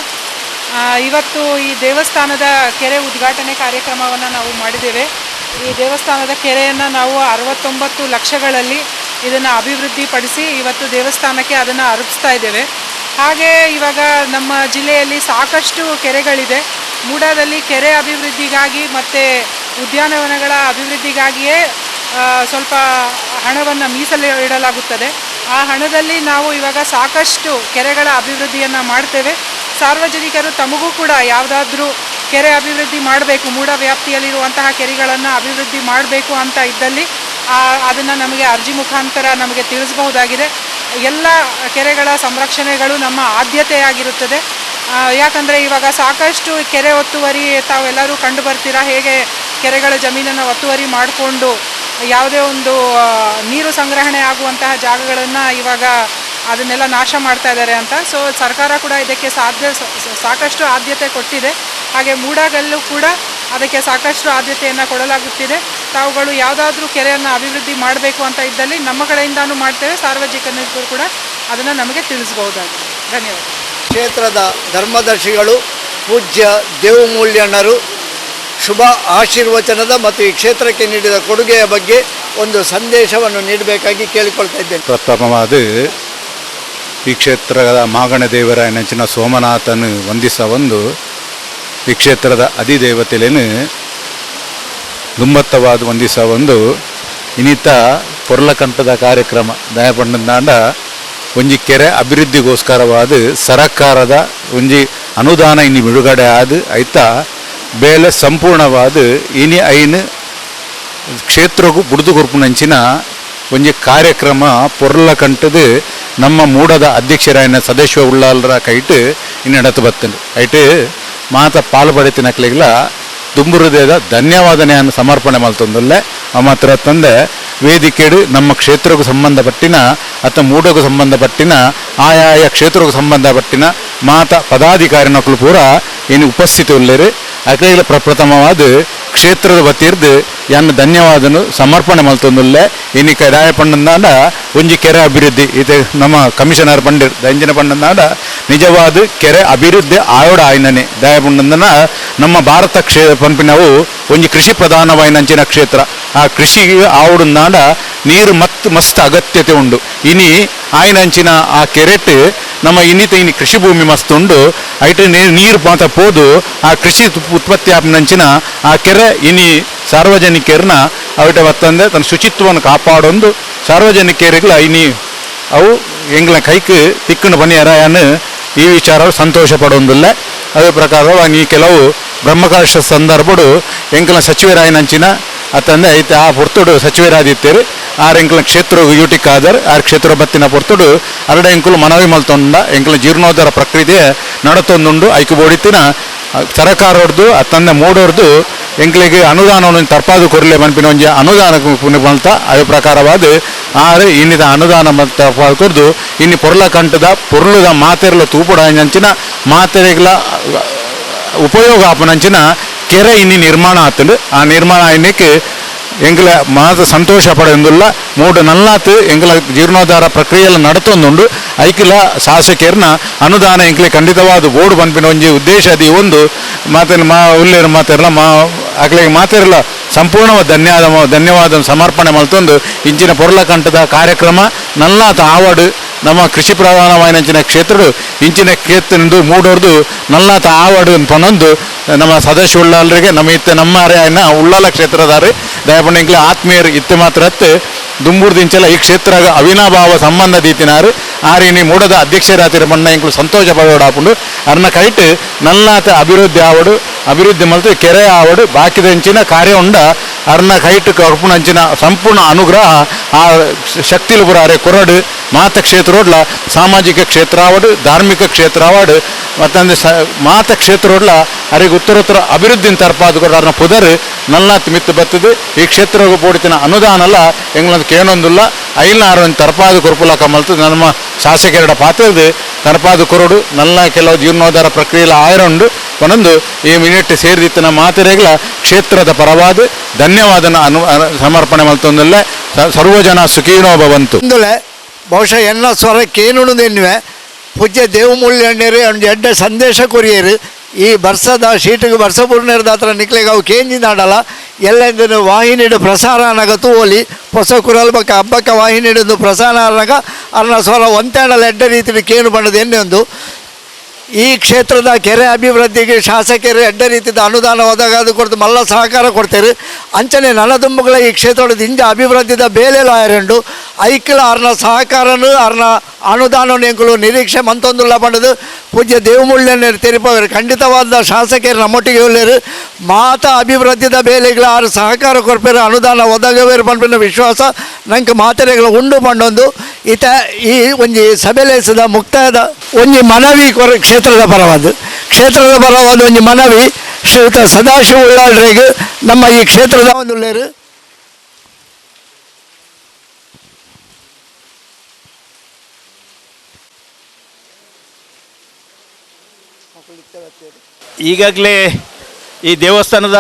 S3: ಇವತ್ತು ಈ ದೇವಸ್ಥಾನದ ಕೆರೆ ಉದ್ಘಾಟನೆ ಕಾರ್ಯಕ್ರಮವನ್ನು ನಾವು ಮಾಡಿದ್ದೇವೆ. ಈ ದೇವಸ್ಥಾನದ ಕೆರೆಯನ್ನು ನಾವು ಅರವತ್ತೊಂಬತ್ತು ಲಕ್ಷಗಳಲ್ಲಿ ಇದನ್ನು ಅಭಿವೃದ್ಧಿಪಡಿಸಿ ಇವತ್ತು ದೇವಸ್ಥಾನಕ್ಕೆ ಅದನ್ನು ಅರ್ಪಿಸ್ತಾ ಇದ್ದೇವೆ. ಹಾಗೆ ಇವಾಗ ನಮ್ಮ ಜಿಲ್ಲೆಯಲ್ಲಿ ಸಾಕಷ್ಟು ಕೆರೆಗಳಿದೆ. ಮೂಡಾದಲ್ಲಿ ಕೆರೆ ಅಭಿವೃದ್ಧಿಗಾಗಿ ಮತ್ತು ಉದ್ಯಾನವನಗಳ ಅಭಿವೃದ್ಧಿಗಾಗಿಯೇ ಸ್ವಲ್ಪ ಹಣವನ್ನು ಮೀಸಲು ಇಡಲಾಗುತ್ತದೆ. ಆ ಹಣದಲ್ಲಿ ನಾವು ಇವಾಗ ಸಾಕಷ್ಟು ಕೆರೆಗಳ ಅಭಿವೃದ್ಧಿಯನ್ನು ಮಾಡ್ತೇವೆ. ಸಾರ್ವಜನಿಕರು ತಮಗೂ ಕೂಡ ಯಾವುದಾದ್ರೂ ಕೆರೆ ಅಭಿವೃದ್ಧಿ ಮಾಡಬೇಕು ಮೂಡ ವ್ಯಾಪ್ತಿಯಲ್ಲಿರುವಂತಹ ಕೆರೆಗಳನ್ನು ಅಭಿವೃದ್ಧಿ ಮಾಡಬೇಕು ಅಂತ ಇದ್ದಲ್ಲಿ ಅದನ್ನು ನಮಗೆ ಅರ್ಜಿ ಮುಖಾಂತರ ನಮಗೆ ತಿಳಿಸಬಹುದಾಗಿದೆ. ಎಲ್ಲ ಕೆರೆಗಳ ಸಂರಕ್ಷಣೆಗಳು ನಮ್ಮ ಆದ್ಯತೆಯಾಗಿರುತ್ತದೆ. ಯಾಕಂದರೆ ಇವಾಗ ಸಾಕಷ್ಟು ಕೆರೆ ಒತ್ತುವರಿ ತಾವೆಲ್ಲರೂ ಕಂಡು ಬರ್ತೀರಾ ಹೇಗೆ ಕೆರೆಗಳ ಜಮೀನನ್ನು ಒತ್ತುವರಿ ಮಾಡಿಕೊಂಡು ಯಾವುದೇ ಒಂದು ನೀರು ಸಂಗ್ರಹಣೆ ಆಗುವಂತಹ ಜಾಗಗಳನ್ನು ಇವಾಗ ಅದನ್ನೆಲ್ಲ ನಾಶ ಮಾಡ್ತಾ ಇದ್ದಾರೆ ಅಂತ. ಸೊ ಸರ್ಕಾರ ಕೂಡ ಇದಕ್ಕೆ ಸಾಧ್ಯ ಸಾಕಷ್ಟು ಆದ್ಯತೆ ಕೊಟ್ಟಿದೆ. ಹಾಗೆ ಮೂಡಾಗಲ್ಲೂ ಕೂಡ ಅದಕ್ಕೆ ಸಾಕಷ್ಟು ಆದ್ಯತೆಯನ್ನು ಕೊಡಲಾಗುತ್ತಿದೆ. ತಾವುಗಳು ಯಾವುದಾದ್ರೂ ಕೆರೆಯನ್ನು ಅಭಿವೃದ್ಧಿ ಮಾಡಬೇಕು ಅಂತ ಇದ್ದಲ್ಲಿ ನಮ್ಮ ಕಡೆಯಿಂದಾನು ಮಾಡ್ತೇವೆ. ಸಾರ್ವಜನಿಕರು ಕೂಡ ಅದನ್ನು ನಮಗೆ ತಿಳಿಸಬಹುದಾಗಿದೆ. ಧನ್ಯವಾದ.
S1: ಕ್ಷೇತ್ರದ ಧರ್ಮದರ್ಶಿಗಳು ಪೂಜ್ಯ ದೇವಮೂಲ್ಯಣ್ಣರು ಶುಭ ಆಶೀರ್ವಚನದ ಮತ್ತು ಈ ಕ್ಷೇತ್ರಕ್ಕೆ ನೀಡಿದ ಕೊಡುಗೆಯ ಬಗ್ಗೆ ಒಂದು ಸಂದೇಶವನ್ನು ನೀಡಬೇಕಾಗಿ ಕೇಳಿಕೊಳ್ತಾ ಇದ್ದೇನೆ.
S4: ಪ್ರಥಮವಾದ ಈ ಕ್ಷೇತ್ರದ ಮಾಗಣ ದೇವರ ನೆಂಚಿನ ಸೋಮನಾಥನು ವಂದಿಸ ಒಂದು ಈ ಕ್ಷೇತ್ರದ ಅಧಿದೇವತೆಲೇನು ದುಂಬತ್ತವಾದ ವಂದಿಸ ಒಂದು. ಇನಿತ ಪೊರ್ಲಕಂಠದ ಕಾರ್ಯಕ್ರಮ ದಯಪಂಡಾಂಡ ಒಂಜಿ ಕೆರೆ ಅಭಿವೃದ್ಧಿಗೋಸ್ಕರವಾದ ಸರಕಾರದ ಒಂಜಿ ಅನುದಾನ ಇನ್ನು ಬಿಡುಗಡೆ ಆದ ಐತ ಬೇಲೆ ಸಂಪೂರ್ಣವಾದ, ಇನಿ ಐನು ಕ್ಷೇತ್ರಕ್ಕೂ ಬುಡ್ದು ಕೊರ್ಪುನಂಚಿನ ಒಂಜಿ ಕಾರ್ಯಕ್ರಮ ಪೊರ್ಲ ಕಂಟದು ನಮ್ಮ ಮೂಡದ ಅಧ್ಯಕ್ಷರಾಯನ ಸದಸ್ಯ ಉಳ್ಳಾಲರ ಕೈಟ್ ಇನ್ನಡತು ಬತ್ತನು ಐಟ್ ಮಾತ ಪಾಲ್ಪಡಿತಿನಕ್ಲಿಗ್ಲ ತುಂಬ ಹೃದಯದ ಧನ್ಯವಾದನೆಯನ್ನು ಸಮರ್ಪಣೆ ಮಾಡ್ತಂದಲ್ಲ ಆ ಮಾತ್ರ ತಂದೆ ವೇದಿಕೆಡು ನಮ್ಮ ಕ್ಷೇತ್ರಕ್ಕೂ ಸಂಬಂಧಪಟ್ಟಿನ ಅಥವಾ ಮೂಡಗೂ ಸಂಬಂಧಪಟ್ಟಿನ ಆಯಾಯ ಕ್ಷೇತ್ರಕ್ಕೂ ಸಂಬಂಧಪಟ್ಟಿನ ಮಾತ ಪದಾಧಿಕಾರಿನಕ್ಕಳು ಪೂರ ಏನು ಉಪಸ್ಥಿತಿ ಉಳ್ಳೇರು ಅಕ್ರೈಲ ಪ್ರಪ್ರಥಮವಾದ ಕ್ಷೇತ್ರದ ವತಿರ್ದು ಯಾನ ಧನ್ಯವಾದನು. ಸಮರ್ಪಣೆ ಮಲ್ತೊಂದುಲ್ಲೆ. ಇನ್ನು ಕೆರಾಯ ಪಂಡಂದಾಂಡ ಒಂಜಿ ಕೆರೆ ಅಭಿವೃದ್ಧಿ. ಇದು ನಮ್ಮ ಕಮಿಷನರ್ ಪಂಡಿರ್ ದಂಜಿನ ಪಂಡಂದಾಂಡ ನಿಜವಾದ ಕೆರೆ ಅಭಿವೃದ್ಧಿ ಆಯೋಡ ಆಯ್ನನೆ. ದಯ ಪಂಡಂದನ ನಮ್ಮ ಭಾರತ ಕ್ಷೇ ಪಂಪಿನವು ಒಂಜಿ ಕೃಷಿ ಪ್ರಧಾನವಾಯಿನಂಚಿನ ಕ್ಷೇತ್ರ. ಆ ಕೃಷಿ ಆವಡಂದಾಂಡ ನೀರು ಮತ್ ಮಸ್ತ್ ಅಗತ್ಯತೆ ಉಂಡು. ಇನಿ ಆಯ್ನಂಚಿನ ಆ ಕೆರೆಟ್ ನಮ್ಮ ಇನ್ನಿತ ಇನಿ ಕೃಷಿ ಭೂಮಿ ಮಸ್ತ್ ಉಂಡು. ಐಟ ನೀರು ಮಾತ ಪೋದು ಆ ಕೃಷಿ ಉತ್ಪತ್ತಿ ಆಪನಂಚಿನ ಆ ಕೆರೆ, ಇನಿ ಸಾರ್ವಜನಿಕರನ್ನ ಅವಿಟ ವತ್ತಂದೆ ತನ್ನ ಶುಚಿತ್ವವನ್ನು ಕಾಪಾಡೊಂದು ಸಾರ್ವಜನಿಕರಿಗಳ ಇನಿ ಅವು ಎಂಗ್ಲ ಕೈಕ್ ತಿಕ್ಕಣ ಬನ್ನಿಯರಾಯನು ಈ ವಿಚಾರ ಸಂತೋಷ ಪಡೊಂದಿಲ್ಲ ಅದೇ ಪ್ರಕಾರ ಈ ಕೆಲವು ಬ್ರಹ್ಮಕಲಶ ಸಂದರ್ಭಡು ಎಂಕಲ ಸಚಿವರಾಯನಂಚಿನ ಅತ್ತಂದೆ ಐತೆ, ಆ ಪೊರ್ತುಡು ಸಚಿವರಾದಿತ್ತೇರು, ಆರ್ ಎಂಕ್ಲ ಕ್ಷೇತ್ರ ಯೂಟಿ ಕಾದರ್ ಆರ್ ಕ್ಷೇತ್ರ ಬತ್ತಿನ ಪೊರ್ತುಡು ಅರಡ ಎಂಕುಲು ಮನವಿ ಮಲ್ತೊಂಡ, ಎಂಕಲ ಜೀರ್ಣೋದ್ಧಾರ ಪ್ರಕ್ರಿಯೆ ನಡತೊಂದುಂಡು ಐಕು ಬೋಡಿತ್ತಿನ ಸರಕಾರದ್ದು ಅತ್ತಂದೆ ಮೂಡೋರ್ದು ಎಂಕ್ಲಿಗೆ ಅನುದಾನವನ್ನು ತರ್ಪಾದು ಕೊರಲೆ ಮನ್ಪಿನ ಒಂಜಿ ಅನುದಾನ ಮಲ್ತ ಅದೇ ಪ್ರಕಾರವಾದ ಆರು ಇನ್ನಿದ ಅನುದಾನ ತರ್ಪಾದು ಕೊರ್ದು ಇನ್ನು ಪೊರ್ಲ ಕಂಟದ ಪೊರ್ಲುದ ಮಾತೆರ್ಲ ತೂಪುಡ ಅಂಚಿನ ಮಾತೆರೆಗಳ ಉಪಯೋಗ ಆಪನಂಚಿನ ಕೆರೆ ಇನ್ನು ನಿರ್ಮಾಣ ಆತಂಡು ಆ ನಿರ್ಮಾಣ ಆಯ್ನಕ್ಕೆ ಎಂಗ್ಲ ಮಾತ ಸಂತೋಷ ಪಡೆಯೊಂದುಲ್ಲ ಮೂಡು ನಲ್ಲಾತ್ ಎಂಗ್ಲ ಜೀರ್ಣೋದ್ಧಾರ ಪ್ರಕ್ರಿಯೆಲ್ಲ ನಡತೊಂದುಂಡು. ಐಕಿಲ ಶಾಸಕರ್ನ ಅನುದಾನ ಎಂಕ್ಲೆ ಖಂಡಿತವಾದ ಬೋರ್ಡ್ ಪಂಪಿನ ಒಂಜಿ ಉದ್ದೇಶ ಅದಿ ಒಂದು. ಮಾತಿನ ಮಾ ಉಲ್ಲೇರು ಮಾತೆರ್ಲ ಮಾ ಆಗ್ಲಿಗೆ ಮಾತೆರ್ಲ ಸಂಪೂರ್ಣವಾದ ಧನ್ಯವಾದ ಧನ್ಯವಾದ ಸಮರ್ಪಣೆ ಮಲ್ತೊಂದು. ಇಂಚಿನ ಪೊರ್ಲ ಕಂಠದ ಕಾರ್ಯಕ್ರಮ, ನಲ್ಲಾತ ಆವಡು. ನಮ್ಮ ಕೃಷಿ ಪ್ರಧಾನವಾಯಿನಂಚಿನ ಕ್ಷೇತ್ರಡು ಇಂಚಿನ ಕ್ಷೇತ್ರದ್ದು ಮೂಡೋರ್ದು ನಲ್ಲಾತ ಅಂತ ಪನೊಂದು ನಮ್ಮ ಸದಸ್ಯ ಉಳ್ಳಾಲರಿಗೆ, ನಮ್ಮ ಇತ್ತೆ ನಮ್ಮ ಅರೆಯನ್ನ ಉಳ್ಳಾಲ ಕ್ಷೇತ್ರದಾರಿ ದಯಪಂಡಿಂಗ್ಲೆ ಆತ್ಮೀಯರು ಇತ್ತೆ ಮಾತ್ರ ಹತ್ತು ದುಂಬೂರ್ದಿಂಚಲ ಈ ಕ್ಷೇತ್ರ ಅವಿನಾಭಾವ ಸಂಬಂಧ ದೀತಿನಾರು ಆರಿನಿ ಮೂಡದ ಅಧ್ಯಕ್ಷರಾತಿರ ಬಣ್ಣ ಇಂಕ್ಲು ಸಂತೋಷ ಪಡೋಡಾಪುಂಡು ಅರ್ನ ಕೈಟ್ ನಲ್ಲಾತ ಅಭಿವೃದ್ಧಿ ಆವಡು, ಅಭಿವೃದ್ಧಿ ಮಲ್ತು ಕೆರೆ ಆವಡು ಬಾಕಿದಂಚಿನ ಕಾರ್ಯ ಉಂಡ ಅರ್ನ ಕೈಟ್ ಕರ್ಪುಣಂಚಿನ ಸಂಪೂರ್ಣ ಅನುಗ್ರಹ, ಆ ಶಕ್ತಿಲು ಅರೆ ಕೊರಡು, ಮಾತ ಕ್ಷೇತ್ರೋಡ್ಲ ಸಾಮಾಜಿಕ ಕ್ಷೇತ್ರ ಆವಡು, ಧಾರ್ಮಿಕ ಕ್ಷೇತ್ರ ಆವಡು, ಮತ್ತಂದ್ರೆ ಸ, ಮಾತ ಕ್ಷೇತ್ರೋಡ್ಲ ಅರಿಗೆ ಉತ್ತರೋತ್ತರ ಅಭಿವೃದ್ಧಿನ ತರ್ಪಾದ ಅರ್ನ ಪುದರ್, ನಲ್ನಾತ್ ಮಿತ್ತು ಬತ್ತದು, ಈ ಕ್ಷೇತ್ರ ಪೋಡಿತಿನ ಅನುದಾನಲ್ಲ, ಎಂಗ್ಲಂದು ಕೇನೊಂದುಲ್ಲ ಐಲ್ನಾರು ತರ್ಪಾದ ಕೊರಪುಲ ಕಮಲ್ತು ನಮ್ಮ ಶಾಸಕರ ಪಾತ್ರದ ತರ್ಪಾದ ಕೊರಡು ನಲ್ಲ ಕೆಲವು ಜೀರ್ಣೋದ್ಧಾರ ಪ್ರಕ್ರಿಯೆಲ ಆಯ್ರಂಡು ಒಂದೊಂದು ಈ ಮಿನಿಟ್ ಸೇರಿದಿತ್ತಿನ ಮಾತೆರೆಗಳ ಕ್ಷೇತ್ರದ ಪರವಾದ ಧನ್ಯವಾದನ ಅನು ಅನು- ಸಮರ್ಪಣೆ ಮಲ್ತೊಂದಲ್ಲ ಸರ್ವಜನ ಸುಖೀನೋ ಭವಂತು.
S1: ಬಹುಶಃ ಎನ್ನ ಸ್ವರ ಎನ್ನುವೆ. ಪೂಜ್ಯ ದೇವಮೂಲ್ಯಣ್ಣರು ಒಂದು ಎಡ್ಡ ಸಂದೇಶ ಕೊರಿಯರು. ಈ ಬರ್ಸದ ಶೀಟಿಗೆ ವರ್ಷ ಪೂರ್ಣರದ ಹತ್ರ ನಿಕ್ಲಿಗೆ ಅವು ಕೇಂಜಿನಾಡಲ್ಲ ಎಲ್ಲೆಂದು ವಾಹಿನಿಡು ಪ್ರಸಾರ ಅನ್ನಗತು ಓಲಿ. ಹೊಸ ಕುರಲ್ ಬಕ್ಕ ಹಬ್ಬಕ್ಕ ವಾಹಿನಿಡು ಪ್ರಸಾರ ಅನ್ನಗ ಅನ್ನ ಸ್ವರ ಒಂತೆಂಡಲ ಎಡ್ಡ ರೀತಿಯಲ್ಲಿ ಕೇನು ಬಣ್ಣದ ಎನ್ನೆ ಈ ಕ್ಷೇತ್ರದ ಕೆರೆ ಅಭಿವೃದ್ಧಿಗೆ ಶಾಸಕರು ಎಡ್ಡ ರೀತಿಯ ಅನುದಾನ ಹೋದಾಗ ಅದು ಕೊಡ್ತು ಮಲ್ಲ ಸಹಕಾರ ಕೊಡ್ತೇವೆ. ಅಂಚನೆ ನನದುಂಬುಗಳ ಈ ಕ್ಷೇತ್ರದ ಇಂಜ ಅಭಿವೃದ್ಧಿದ ಬೇಲೆಲ ಲಾಯರೆಂಡು ಐಕ್ಲ ಅರ್ನ ಸಹಕಾರನು ಅರ್ನ ಅನುದಾನ ಎಂಕುಲು ನಿರೀಕ್ಷೆ ಮಂತೊಂದುಲ್ಲ ಪಡೆದು ಪೂಜ್ಯ ದೇವಮುಳ್ಳೆನ ತೆರಿಪವರು ಖಂಡಿತವಾದ ಶಾಸಕರು ನಮ್ಮೊಟ್ಟಿಗೆ ಉಳ್ಳೇರು ಮಾತ ಅಭಿವೃದ್ಧಿದ ಬೇಲೆಗಳ ಆರು ಸಹಕಾರ ಕೊಡ್ಪೇರು ಅನುದಾನ ಒದಗವೇರು ಪಂಪಿನ ವಿಶ್ವಾಸ ನಂಗೆ ಮಾತರೆಗಳು ಉಂಡು ಪಂಡೊಂದು ಈತ ಈ ಒಂಜಿ ಸಭೆಲೇಸದ ಮುಕ್ತಾಯದ ಒಂಜಿ ಮನವಿ ಕೊರ ಕ್ಷೇತ್ರದ ಪರವಾದ ಕ್ಷೇತ್ರದ ಪರವಾದ ಒಂದು ಮನವಿ. ಶ್ರೀಯುತ ಸದಾಶಿವ ಉಳ್ಳಾಳ್ರಿಗೆ ನಮ್ಮ ಈ ಕ್ಷೇತ್ರದ ಒಂದು ಉಳ್ಳೇರು.
S2: ಈಗಾಗಲೇ ಈ ದೇವಸ್ಥಾನದ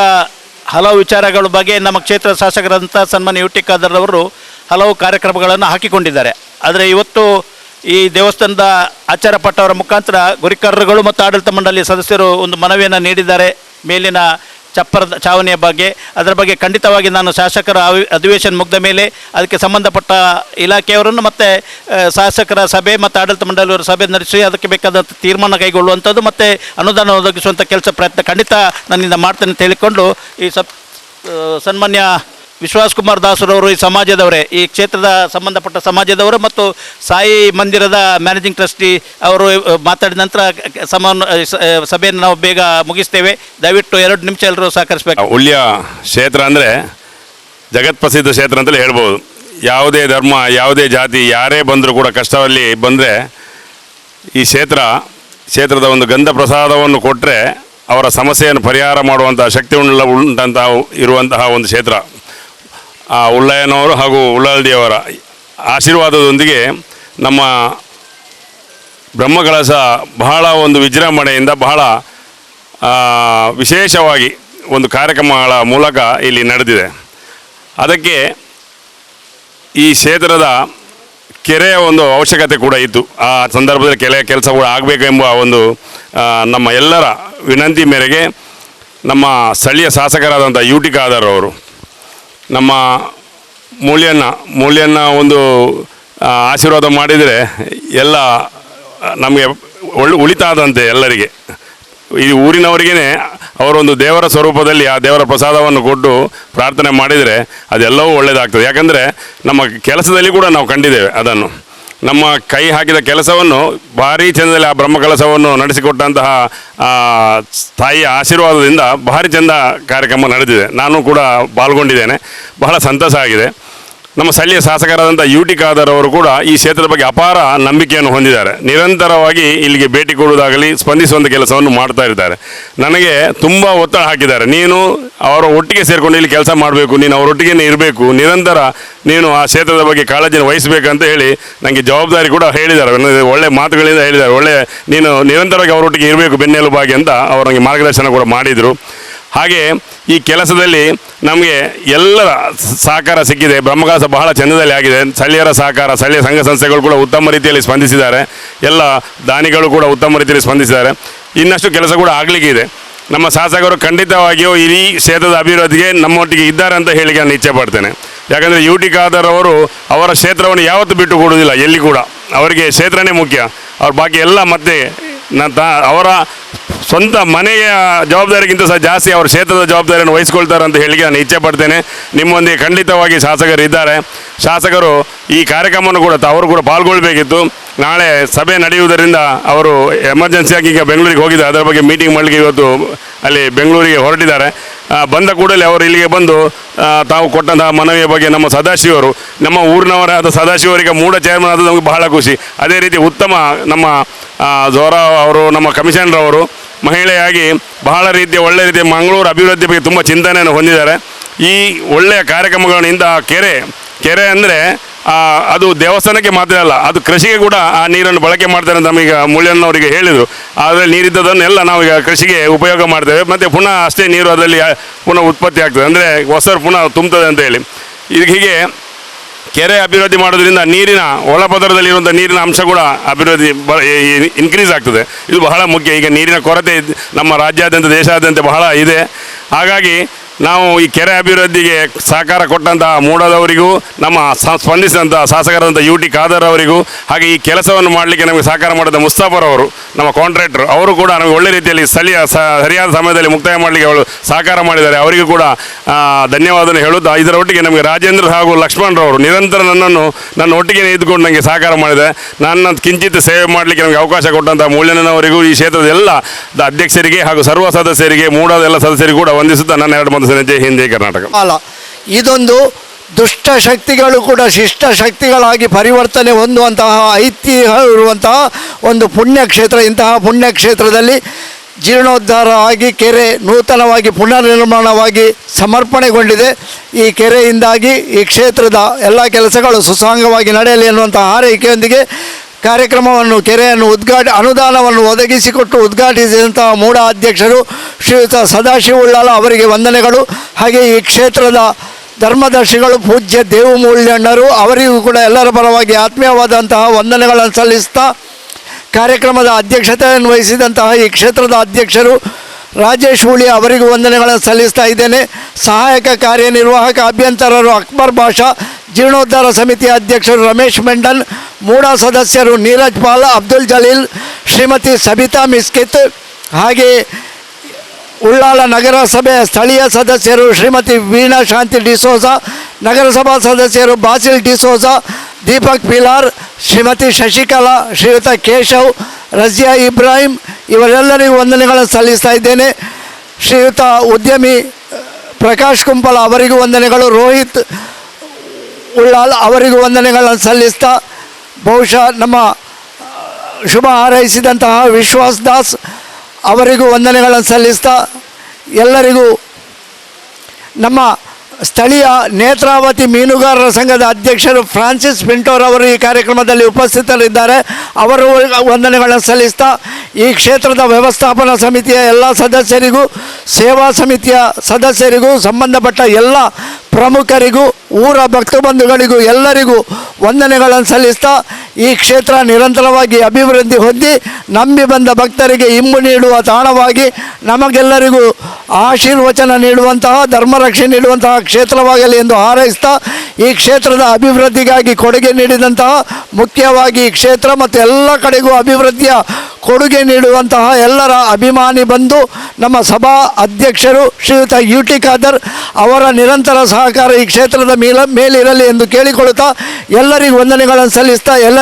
S2: ಹಲವು ವಿಚಾರಗಳ ಬಗ್ಗೆ ನಮ್ಮ ಕ್ಷೇತ್ರ ಶಾಸಕರಂತ ಸನ್ಮಾನ್ಯ ಯು ಟಿ ಖಾದರ್ ಅವರು ಹಲವು ಕಾರ್ಯಕ್ರಮಗಳನ್ನು ಹಾಕಿಕೊಂಡಿದ್ದಾರೆ. ಆದರೆ ಇವತ್ತು ಈ ದೇವಸ್ಥಾನದ ಆಚಾರ ಪಟ್ಟವರ ಮುಖಾಂತರ ಗುರಿಕಾರರುಗಳು ಮತ್ತು ಆಡಳಿತ ಮಂಡಳಿ ಸದಸ್ಯರು ಒಂದು ಮನವಿಯನ್ನು ನೀಡಿದ್ದಾರೆ. ಮೇಲಿನ ಚಪ್ಪರದ ಚಾವಣಿಯ ಬಗ್ಗೆ. ಅದರ ಬಗ್ಗೆ ಖಂಡಿತವಾಗಿ ನಾನು ಶಾಸಕರ ಅಧಿವೇಶನ ಮುಗ್ದ ಮೇಲೆ ಅದಕ್ಕೆ ಸಂಬಂಧಪಟ್ಟ ಇಲಾಖೆಯವರನ್ನು ಮತ್ತು ಶಾಸಕರ ಸಭೆ ಮತ್ತು ಆಡಳಿತ ಮಂಡಳಿಯವರ ಸಭೆ ನಡೆಸಿ ಅದಕ್ಕೆ ಬೇಕಾದಂಥ ತೀರ್ಮಾನ ಕೈಗೊಳ್ಳುವಂಥದ್ದು ಮತ್ತು ಅನುದಾನ ಒದಗಿಸುವಂಥ ಕೆಲಸ ಪ್ರಯತ್ನ ಖಂಡಿತ ನನ್ನಿಂದ ಮಾಡ್ತೇನೆ ಅಂತ ಹೇಳಿಕೊಂಡು ಈ ಸಪ್ ಸನ್ಮಾನ್ಯ ವಿಶ್ವಾಸ್ ಕುಮಾರ್ ದಾಸರವರು ಈ ಸಮಾಜದವರೇ, ಈ ಕ್ಷೇತ್ರದ ಸಂಬಂಧಪಟ್ಟ ಸಮಾಜದವರು ಮತ್ತು ಸಾಯಿ ಮಂದಿರದ ಮ್ಯಾನೇಜಿಂಗ್ ಟ್ರಸ್ಟಿ ಅವರು ಮಾತಾಡಿದ ನಂತರ ಸಮಾನ ಸಭೆಯನ್ನು ನಾವು ಬೇಗ ಮುಗಿಸ್ತೇವೆ. ದಯವಿಟ್ಟು ಎರಡು ನಿಮಿಷ ಎಲ್ಲರೂ ಸಹಕರಿಸಬೇಕು.
S5: ಉಳ್ಯ ಕ್ಷೇತ್ರ ಅಂದರೆ ಜಗತ್ಪ್ರಸಿದ್ಧ ಕ್ಷೇತ್ರ ಅಂತಲೇ ಹೇಳ್ಬೋದು. ಯಾವುದೇ ಧರ್ಮ, ಯಾವುದೇ ಜಾತಿ, ಯಾರೇ ಬಂದರೂ ಕೂಡ ಕಷ್ಟದಲ್ಲಿ ಬಂದರೆ ಈ ಕ್ಷೇತ್ರ, ಕ್ಷೇತ್ರದ ಒಂದು ಗಂಧ ಪ್ರಸಾದವನ್ನು ಕೊಟ್ಟರೆ ಅವರ ಸಮಸ್ಯೆಯನ್ನು ಪರಿಹಾರ ಮಾಡುವಂತಹ ಶಕ್ತಿ ಉಂಟಂತಹ ಇರುವಂತಹ ಒಂದು ಕ್ಷೇತ್ರ. ಉಳ್ಳಯ್ಯನವರು ಹಾಗೂ ಉಳ್ಳಾಲ್ದಿಯವರ ಆಶೀರ್ವಾದದೊಂದಿಗೆ ನಮ್ಮ ಬ್ರಹ್ಮಕಲಶ ಬಹಳ ಒಂದು ವಿಜೃಂಭಣೆಯಿಂದ ಬಹಳ ಆ, ವಿಶೇಷವಾಗಿ ಒಂದು ಕಾರ್ಯಕ್ರಮಗಳ ಮೂಲಕ ಇಲ್ಲಿ ನಡೆದಿದೆ. ಅದಕ್ಕೆ ಈ ಕ್ಷೇತ್ರದ ಕೆರೆಯ ಒಂದು ಅವಶ್ಯಕತೆ ಕೂಡ ಇತ್ತು. ಆ ಸಂದರ್ಭದಲ್ಲಿ ಕೆರೆ ಕೆಲಸ ಕೂಡ ಆಗಬೇಕೆಂಬ ಒಂದು ನಮ್ಮ ಎಲ್ಲರ ವಿನಂತಿ ಮೇರೆಗೆ ನಮ್ಮ ಸ್ಥಳೀಯ ಶಾಸಕರಾದಂಥ ಯು ಟಿ ಖಾದರ್ ಅವರು ನಮ್ಮ ಮೌಲ್ಯನ ಮೌಲ್ಯನ ಒಂದು ಆಶೀರ್ವಾದ ಮಾಡಿದರೆ ಎಲ್ಲ, ನಮಗೆ ಒಳ್ಳೆ ಉಳಿತಾದಂತೆ ಎಲ್ಲರಿಗೆ. ಈ ಊರಿನವರಿಗೇ ಅವರೊಂದು ದೇವರ ಸ್ವರೂಪದಲ್ಲಿ ಆ ದೇವರ ಪ್ರಸಾದವನ್ನು ಕೊಟ್ಟು ಪ್ರಾರ್ಥನೆ ಮಾಡಿದರೆ ಅದೆಲ್ಲವೂ ಒಳ್ಳೆಯದಾಗ್ತದೆ ಯಾಕಂದರೆ ನಮ್ಮ ಕೆಲಸದಲ್ಲಿ ಕೂಡ ನಾವು ಕಂಡಿದ್ದೇವೆ ಅದನ್ನು. ನಮ್ಮ ಕೈ ಹಾಕಿದ ಕೆಲಸವನ್ನು ಭಾರಿ ಚಂದದಲ್ಲಿ ಆ ಬ್ರಹ್ಮ ಕೆಲಸವನ್ನು ನಡೆಸಿಕೊಟ್ಟಂತಹ ತಾಯಿಯ ಆಶೀರ್ವಾದದಿಂದ ಭಾರಿ ಚಂದ ಕಾರ್ಯಕ್ರಮ ನಡೆದಿದೆ. ನಾನು ಕೂಡ ಪಾಲ್ಗೊಂಡಿದ್ದೇನೆ. ಬಹಳ ಸಂತಸ ಆಗಿದೆ. ನಮ್ಮ ಸ್ಥಳೀಯ ಶಾಸಕರಾದಂಥ ಯು ಟಿ ಖಾದರ್ ಅವರು ಕೂಡ ಈ ಕ್ಷೇತ್ರದ ಬಗ್ಗೆ ಅಪಾರ ನಂಬಿಕೆಯನ್ನು ಹೊಂದಿದ್ದಾರೆ. ನಿರಂತರವಾಗಿ ಇಲ್ಲಿಗೆ ಭೇಟಿ ಕೊಡುವುದಾಗಲಿ, ಸ್ಪಂದಿಸುವಂಥ ಕೆಲಸವನ್ನು ಮಾಡ್ತಾ ಇರ್ತಾರೆ ನನಗೆ ತುಂಬ ಒತ್ತಡ ಹಾಕಿದ್ದಾರೆ. ನೀನು ಅವರ ಒಟ್ಟಿಗೆ ಸೇರಿಕೊಂಡು ಇಲ್ಲಿ ಕೆಲಸ ಮಾಡಬೇಕು, ನೀನು ಅವರೊಟ್ಟಿಗೆ ಇರಬೇಕು, ನಿರಂತರ ನೀನು ಆ ಕ್ಷೇತ್ರದ ಬಗ್ಗೆ ಕಾಳಜಿಯನ್ನು ವಹಿಸಬೇಕಂತ ಹೇಳಿ ನನಗೆ ಜವಾಬ್ದಾರಿ ಕೂಡ ಹೇಳಿದ್ದಾರೆ. ಒಳ್ಳೆ ಮಾತುಗಳಿಂದ ಹೇಳಿದ್ದಾರೆ. ಒಳ್ಳೆ, ನೀನು ನಿರಂತರವಾಗಿ ಅವರೊಟ್ಟಿಗೆ ಇರಬೇಕು ಬೆನ್ನೆಲುಬಾಗಿ ಅಂತ ಅವರು ನನಗೆ ಮಾರ್ಗದರ್ಶನ ಕೂಡ ಮಾಡಿದರು. ಹಾಗೆ ಈ ಕೆಲಸದಲ್ಲಿ ನಮಗೆ ಎಲ್ಲರ ಸಹಕಾರ ಸಿಕ್ಕಿದೆ. ಬ್ರಹ್ಮಕಾಸ ಬಹಳ ಚಂದದಲ್ಲಿ ಆಗಿದೆ. ಸ್ಥಳೀಯರ ಸಹಕಾರ, ಸ್ಥಳೀಯ ಸಂಘ ಸಂಸ್ಥೆಗಳು ಕೂಡ ಉತ್ತಮ ರೀತಿಯಲ್ಲಿ ಸ್ಪಂದಿಸಿದ್ದಾರೆ. ಎಲ್ಲ ದಾನಿಗಳು ಕೂಡ ಉತ್ತಮ ರೀತಿಯಲ್ಲಿ ಸ್ಪಂದಿಸಿದ್ದಾರೆ. ಇನ್ನಷ್ಟು ಕೆಲಸ ಕೂಡ ಆಗಲಿಕ್ಕೆ ಇದೆ. ನಮ್ಮ ಶಾಸಕರು ಖಂಡಿತವಾಗಿಯೂ ಇಡೀ ಕ್ಷೇತ್ರದ ಅಭಿವೃದ್ಧಿಗೆ ನಮ್ಮೊಟ್ಟಿಗೆ ಇದ್ದಾರೆ ಅಂತ ಹೇಳಿ ನಾನು ಇಚ್ಛೆ ಪಡ್ತೇನೆ. ಯಾಕಂದರೆ ಯು ಟಿ ಖಾದರ್ ಅವರು ಅವರ ಕ್ಷೇತ್ರವನ್ನು ಯಾವತ್ತೂ ಬಿಟ್ಟು ಕೊಡುವುದಿಲ್ಲ, ಎಲ್ಲಿ ಕೂಡ. ಅವರಿಗೆ ಕ್ಷೇತ್ರನೇ ಮುಖ್ಯ. ಅವ್ರ ಬಾಕಿ ಎಲ್ಲ ಮತ್ತೆ ಅವರ ಸ್ವಂತ ಮನೆಯ ಜವಾಬ್ದಾರಿಗಿಂತ ಸಹ ಜಾಸ್ತಿ ಅವರ ಕ್ಷೇತ್ರದ ಜವಾಬ್ದಾರಿಯನ್ನು ವಹಿಸ್ಕೊಳ್ತಾರೆ ಅಂತ ಹೇಳಿ ನಾನು ಇಚ್ಛೆ ಪಡ್ತೇನೆ. ನಿಮ್ಮೊಂದಿಗೆ ಖಂಡಿತವಾಗಿ ಶಾಸಕರು ಇದ್ದಾರೆ. ಶಾಸಕರು ಈ ಕಾರ್ಯಕ್ರಮವನ್ನು ಕೂಡ ಅವರು ಕೂಡ ಪಾಲ್ಗೊಳ್ಬೇಕಿತ್ತು. ನಾಳೆ ಸಭೆ ನಡೆಯುವುದರಿಂದ ಅವರು ಎಮರ್ಜೆನ್ಸಿಯಾಗಿ ಈಗ ಬೆಂಗಳೂರಿಗೆ ಹೋಗಿದ್ದಾರೆ. ಅದರ ಬಗ್ಗೆ ಮೀಟಿಂಗ್ ಮಾಡಲಿಕ್ಕೆ ಇವತ್ತು ಅಲ್ಲಿ ಬೆಂಗಳೂರಿಗೆ ಹೊರಟಿದ್ದಾರೆ. ಬಂದ ಕೂಡಲೇ ಅವರು ಇಲ್ಲಿಗೆ ಬಂದು ತಾವು ಕೊಟ್ಟಂತಹ ಮನವಿಯ ಬಗ್ಗೆ ನಮ್ಮ ಸದಾಶಿವರು, ನಮ್ಮ ಊರಿನವರಾದ ಸದಾಶಿವರಿಗೆ ಮೂಡ ಚೇರ್ಮನ್ ಆದ ನಮಗೆ ಬಹಳ ಖುಷಿ. ಅದೇ ರೀತಿ ಉತ್ತಮ ನಮ್ಮ ಜೋರಾವ್ ಅವರು, ನಮ್ಮ ಕಮಿಷನರ್ ಅವರು ಮಹಿಳೆಯಾಗಿ ಬಹಳ ರೀತಿಯ ಒಳ್ಳೆ ರೀತಿಯ ಮಂಗಳೂರು ಅಭಿವೃದ್ಧಿ ಬಗ್ಗೆ ತುಂಬ ಚಿಂತನೆಯನ್ನು ಹೊಂದಿದ್ದಾರೆ. ಈ ಒಳ್ಳೆಯ ಕಾರ್ಯಕ್ರಮಗಳಿಂದ ಕೆರೆ ಕೆರೆ ಅಂದರೆ ಅದು ದೇವಸ್ಥಾನಕ್ಕೆ ಮಾತ್ರ ಅಲ್ಲ, ಅದು ಕೃಷಿಗೆ ಕೂಡ ಆ ನೀರನ್ನು ಬಳಕೆ ಮಾಡ್ತಾರೆ ಅಂತ ನಮೀಗ ಮುಳ್ಯಣ್ಣವರಿಗೆ ಹೇಳಿದರು. ಆದರೆ ನೀರಿದ್ದದನ್ನೆಲ್ಲ ಈಗ ಕೃಷಿಗೆ ಉಪಯೋಗ ಮಾಡ್ತೇವೆ, ಮತ್ತು ಪುನಃ ಅಷ್ಟೇ ನೀರು ಅದರಲ್ಲಿ ಪುನಃ ಉತ್ಪತ್ತಿ ಆಗ್ತದೆ. ಅಂದರೆ ಹೊಸರು ಪುನಃ ತುಂಬ್ತದೆ ಅಂತ ಹೇಳಿ. ಇದು ಹೀಗೆ ಕೆರೆ ಅಭಿವೃದ್ಧಿ ಮಾಡೋದ್ರಿಂದ ನೀರಿನ ಒಳಪದರದಲ್ಲಿರುವಂಥ ನೀರಿನ ಅಂಶ ಕೂಡ ಅಭಿವೃದ್ಧಿ ಬ ಇನ್ಕ್ರೀಸ್ ಆಗ್ತದೆ. ಇದು ಬಹಳ ಮುಖ್ಯ. ಈಗ ನೀರಿನ ಕೊರತೆ ನಮ್ಮ ರಾಜ್ಯಾದ್ಯಂತ, ದೇಶಾದ್ಯಂತ ಬಹಳ ಇದೆ. ಹಾಗಾಗಿ ನಾವು ಈ ಕೆರೆ ಅಭಿವೃದ್ಧಿಗೆ ಸಹಕಾರ ಕೊಟ್ಟಂತಹ ಮೂಡದವರಿಗೂ, ನಮ್ಮ ಸ್ಪಂದಿಸಿದಂಥ ಶಾಸಕರಾದಂಥ ಯು ಟಿ ಖಾದರ್ ಅವರಿಗೂ, ಹಾಗೆ ಈ ಕೆಲಸವನ್ನು ಮಾಡಲಿಕ್ಕೆ ನಮಗೆ ಸಹಕಾರ ಮಾಡಿದ ಮುಸ್ತಾಫರ್ ಅವರು, ನಮ್ಮ ಕಾಂಟ್ರಾಕ್ಟರ್, ಅವರು ಕೂಡ ನಮಗೆ ಒಳ್ಳೆ ರೀತಿಯಲ್ಲಿ ಸ್ಥಳೀಯ ಸರಿಯಾದ ಸಮಯದಲ್ಲಿ ಮುಕ್ತಾಯ ಮಾಡಲಿಕ್ಕೆ ಅವರು ಸಹಕಾರ ಮಾಡಿದ್ದಾರೆ. ಅವರಿಗೂ ಕೂಡ ಧನ್ಯವಾದನೆ ಹೇಳುತ್ತಾ, ಇದರ ಒಟ್ಟಿಗೆ ನಮಗೆ ರಾಜೇಂದ್ರ ಹಾಗೂ ಲಕ್ಷ್ಮಣರವರು ನಿರಂತರ ನನ್ನನ್ನು, ನನ್ನ ಒಟ್ಟಿಗೆ ಇದ್ದುಕೊಂಡು ನನಗೆ ಸಹಕಾರ ಮಾಡಿದೆ. ನನ್ನ ಕಿಂಚಿತ್ ಸೇವೆ ಮಾಡಲಿಕ್ಕೆ ನಮಗೆ ಅವಕಾಶ ಕೊಟ್ಟಂಥ ಮೂಲ್ಯನವರಿಗೂ ಈ ಕ್ಷೇತ್ರದ ಎಲ್ಲ ಅಧ್ಯಕ್ಷರಿಗೆ ಹಾಗೂ ಸರ್ವ ಸದಸ್ಯರಿಗೆ, ಮೂಡಾದ ಎಲ್ಲ ಸದಸ್ಯರಿಗೂ ಕೂಡ ವಂದಿಸುತ್ತಾ ನನ್ನ ಎರಡು ಮಾತು ಜೈ ಹಿಂದ್ ಕರ್ನಾಟಕ.
S1: ಅಲ್ಲ, ಇದೊಂದು ದುಷ್ಟ ಶಕ್ತಿಗಳು ಕೂಡ ಶಿಷ್ಟ ಶಕ್ತಿಗಳಾಗಿ ಪರಿವರ್ತನೆ ಹೊಂದುವಂತಹ ಐತಿಹ್ಯ ಇರುವಂತಹ ಒಂದು ಪುಣ್ಯಕ್ಷೇತ್ರ. ಇಂತಹ ಪುಣ್ಯಕ್ಷೇತ್ರದಲ್ಲಿ ಜೀರ್ಣೋದ್ಧಾರ ಆಗಿ ಕೆರೆ ನೂತನವಾಗಿ ಪುನರ್ನಿರ್ಮಾಣವಾಗಿ ಸಮರ್ಪಣೆಗೊಂಡಿದೆ. ಈ ಕೆರೆಯಿಂದಾಗಿ ಈ ಕ್ಷೇತ್ರದ ಎಲ್ಲ ಕೆಲಸಗಳು ಸುಸಾಂಗವಾಗಿ ನಡೆಯಲಿ ಎನ್ನುವಂಥ ಹಾರೈಕೆಯೊಂದಿಗೆ ಕಾರ್ಯಕ್ರಮವನ್ನು, ಕೆರೆಯನ್ನು ಉದ್ಘಾಟ, ಅನುದಾನವನ್ನು ಒದಗಿಸಿಕೊಟ್ಟು ಉದ್ಘಾಟಿಸಿದಂತಹ ಮೂಡ ಅಧ್ಯಕ್ಷರು ಶ್ರೀಯುತ ಸದಾಶಿವ ಉಳ್ಳಾಲ ಅವರಿಗೆ ವಂದನೆಗಳು. ಹಾಗೆ ಈ ಕ್ಷೇತ್ರದ ಧರ್ಮದರ್ಶಿಗಳು ಪೂಜ್ಯ ದೇವಮೂಲ್ಯಣ್ಣರು ಅವರಿಗೂ ಕೂಡ ಎಲ್ಲರ ಪರವಾಗಿ ಆತ್ಮೀಯವಾದಂತಹ ವಂದನೆಗಳನ್ನು ಸಲ್ಲಿಸ್ತಾ ಕಾರ್ಯಕ್ರಮದ ಅಧ್ಯಕ್ಷತೆಯನ್ನು ವಹಿಸಿದಂತಹ ಈ ಕ್ಷೇತ್ರದ ಅಧ್ಯಕ್ಷರು ರಾಜೇಶ್ ಹುಳಿ ಅವರಿಗೂ ವಂದನೆಗಳನ್ನು ಸಲ್ಲಿಸ್ತಾ ಇದ್ದೇನೆ. ಸಹಾಯಕ ಕಾರ್ಯನಿರ್ವಾಹಕ ಅಭ್ಯಂತರರು ಅಕ್ಬರ್ ಬಾಷಾ ಜೀರ್ಣೋದ್ಧಾರ ಸಮಿತಿಯ ಅಧ್ಯಕ್ಷರು ರಮೇಶ್ ಮೆಂಡನ್ ಮೂಡ ಸದಸ್ಯರು ನೀರಜ್ ಪಾಲ್, ಅಬ್ದುಲ್ ಜಲೀಲ್, ಶ್ರೀಮತಿ ಸಬಿತಾ ಮಿಸ್ಕಿತ್, ಹಾಗೆ ಉಳ್ಳಾಲ ನಗರಸಭೆಯ ಸ್ಥಳೀಯ ಸದಸ್ಯರು ಶ್ರೀಮತಿ ವೀಣಾ ಶಾಂತಿ ಡಿಸೋಜ ನಗರಸಭಾ ಸದಸ್ಯರು ಬಾಸಿಲ್ ಡಿಸೋಜ ದೀಪಕ್ ಪಿಲಾರ್, ಶ್ರೀಮತಿ ಶಶಿಕಲಾ, ಶ್ರೀಯುತ ಕೇಶವ್, ರಜಿಯಾ ಇಬ್ರಾಹಿಂ, ಇವರೆಲ್ಲರಿಗೂ ವಂದನೆಗಳನ್ನು ಸಲ್ಲಿಸ್ತಾ ಇದ್ದೇನೆ. ಶ್ರೀಯುತ ಉದ್ಯಮಿ, ಪ್ರಕಾಶ್ ಕುಂಪಲ ಅವರಿಗೂ ವಂದನೆಗಳು. ರೋಹಿತ್ ಉಳ್ಳಾಲ್ ಅವರಿಗೂ ವಂದನೆಗಳನ್ನು ಸಲ್ಲಿಸ್ತಾ ಬಹುಶಃ ನಮ್ಮ ಶುಭ ಹಾರೈಸಿದಂತಹ ವಿಶ್ವಾಸ್ ದಾಸ್ ಅವರಿಗೂ ವಂದನೆಗಳನ್ನು ಸಲ್ಲಿಸ್ತಾ ಎಲ್ಲರಿಗೂ ನಮ್ಮ ಸ್ಥಳೀಯ ನೇತ್ರಾವತಿ ಮೀನುಗಾರರ ಸಂಘದ ಅಧ್ಯಕ್ಷರು ಫ್ರಾನ್ಸಿಸ್ ಪಿಂಟೋರ್ ಅವರು ಈ ಕಾರ್ಯಕ್ರಮದಲ್ಲಿ ಉಪಸ್ಥಿತರಿದ್ದಾರೆ. ಅವರು ವಂದನೆಗಳನ್ನು ಸಲ್ಲಿಸ್ತಾ ಈ ಕ್ಷೇತ್ರದ ವ್ಯವಸ್ಥಾಪನಾ ಸಮಿತಿಯ ಎಲ್ಲ ಸದಸ್ಯರಿಗೂ, ಸೇವಾ ಸಮಿತಿಯ ಸದಸ್ಯರಿಗೂ, ಸಂಬಂಧಪಟ್ಟ ಎಲ್ಲ ಪ್ರಮುಖರಿಗೂ, ಊರ ಭಕ್ತ ಬಂಧುಗಳಿಗೂ, ಎಲ್ಲರಿಗೂ ವಂದನೆಗಳನ್ನು ಸಲ್ಲಿಸ್ತಾ ಈ ಕ್ಷೇತ್ರ ನಿರಂತರವಾಗಿ ಅಭಿವೃದ್ಧಿ ಹೊಂದಿ ನಂಬಿ ಬಂದ ಭಕ್ತರಿಗೆ ಇಂಬು ನೀಡುವ ತಾಣವಾಗಿ ನಮಗೆಲ್ಲರಿಗೂ ಆಶೀರ್ವಚನ ನೀಡುವಂತಹ, ಧರ್ಮರಕ್ಷೆ ನೀಡುವಂತಹ ಕ್ಷೇತ್ರವಾಗಲಿ ಎಂದು ಹಾರೈಸ್ತಾ ಈ ಕ್ಷೇತ್ರದ ಅಭಿವೃದ್ಧಿಗಾಗಿ ಕೊಡುಗೆ ನೀಡಿದಂತಹ ಮುಖ್ಯವಾಗಿ ಈ ಕ್ಷೇತ್ರ ಮತ್ತು ಎಲ್ಲ ಕಡೆಗೂ ಅಭಿವೃದ್ಧಿಯ ಕೊಡುಗೆ ನೀಡುವಂತಹ ಎಲ್ಲರ ಅಭಿಮಾನಿ ಬಂದು ನಮ್ಮ ಸಭಾ ಅಧ್ಯಕ್ಷರು ಶ್ರೀಯುತ ಯು ಟಿ ಖಾದರ್ ಅವರ ನಿರಂತರ ಸಹಕಾರ ಈ ಕ್ಷೇತ್ರದ ಮೇಲ ಮೇಲಿರಲಿ ಎಂದು ಕೇಳಿಕೊಳ್ಳುತ್ತಾ ಎಲ್ಲರಿಗೂ ವಂದನೆಗಳನ್ನು ಸಲ್ಲಿಸ್ತಾ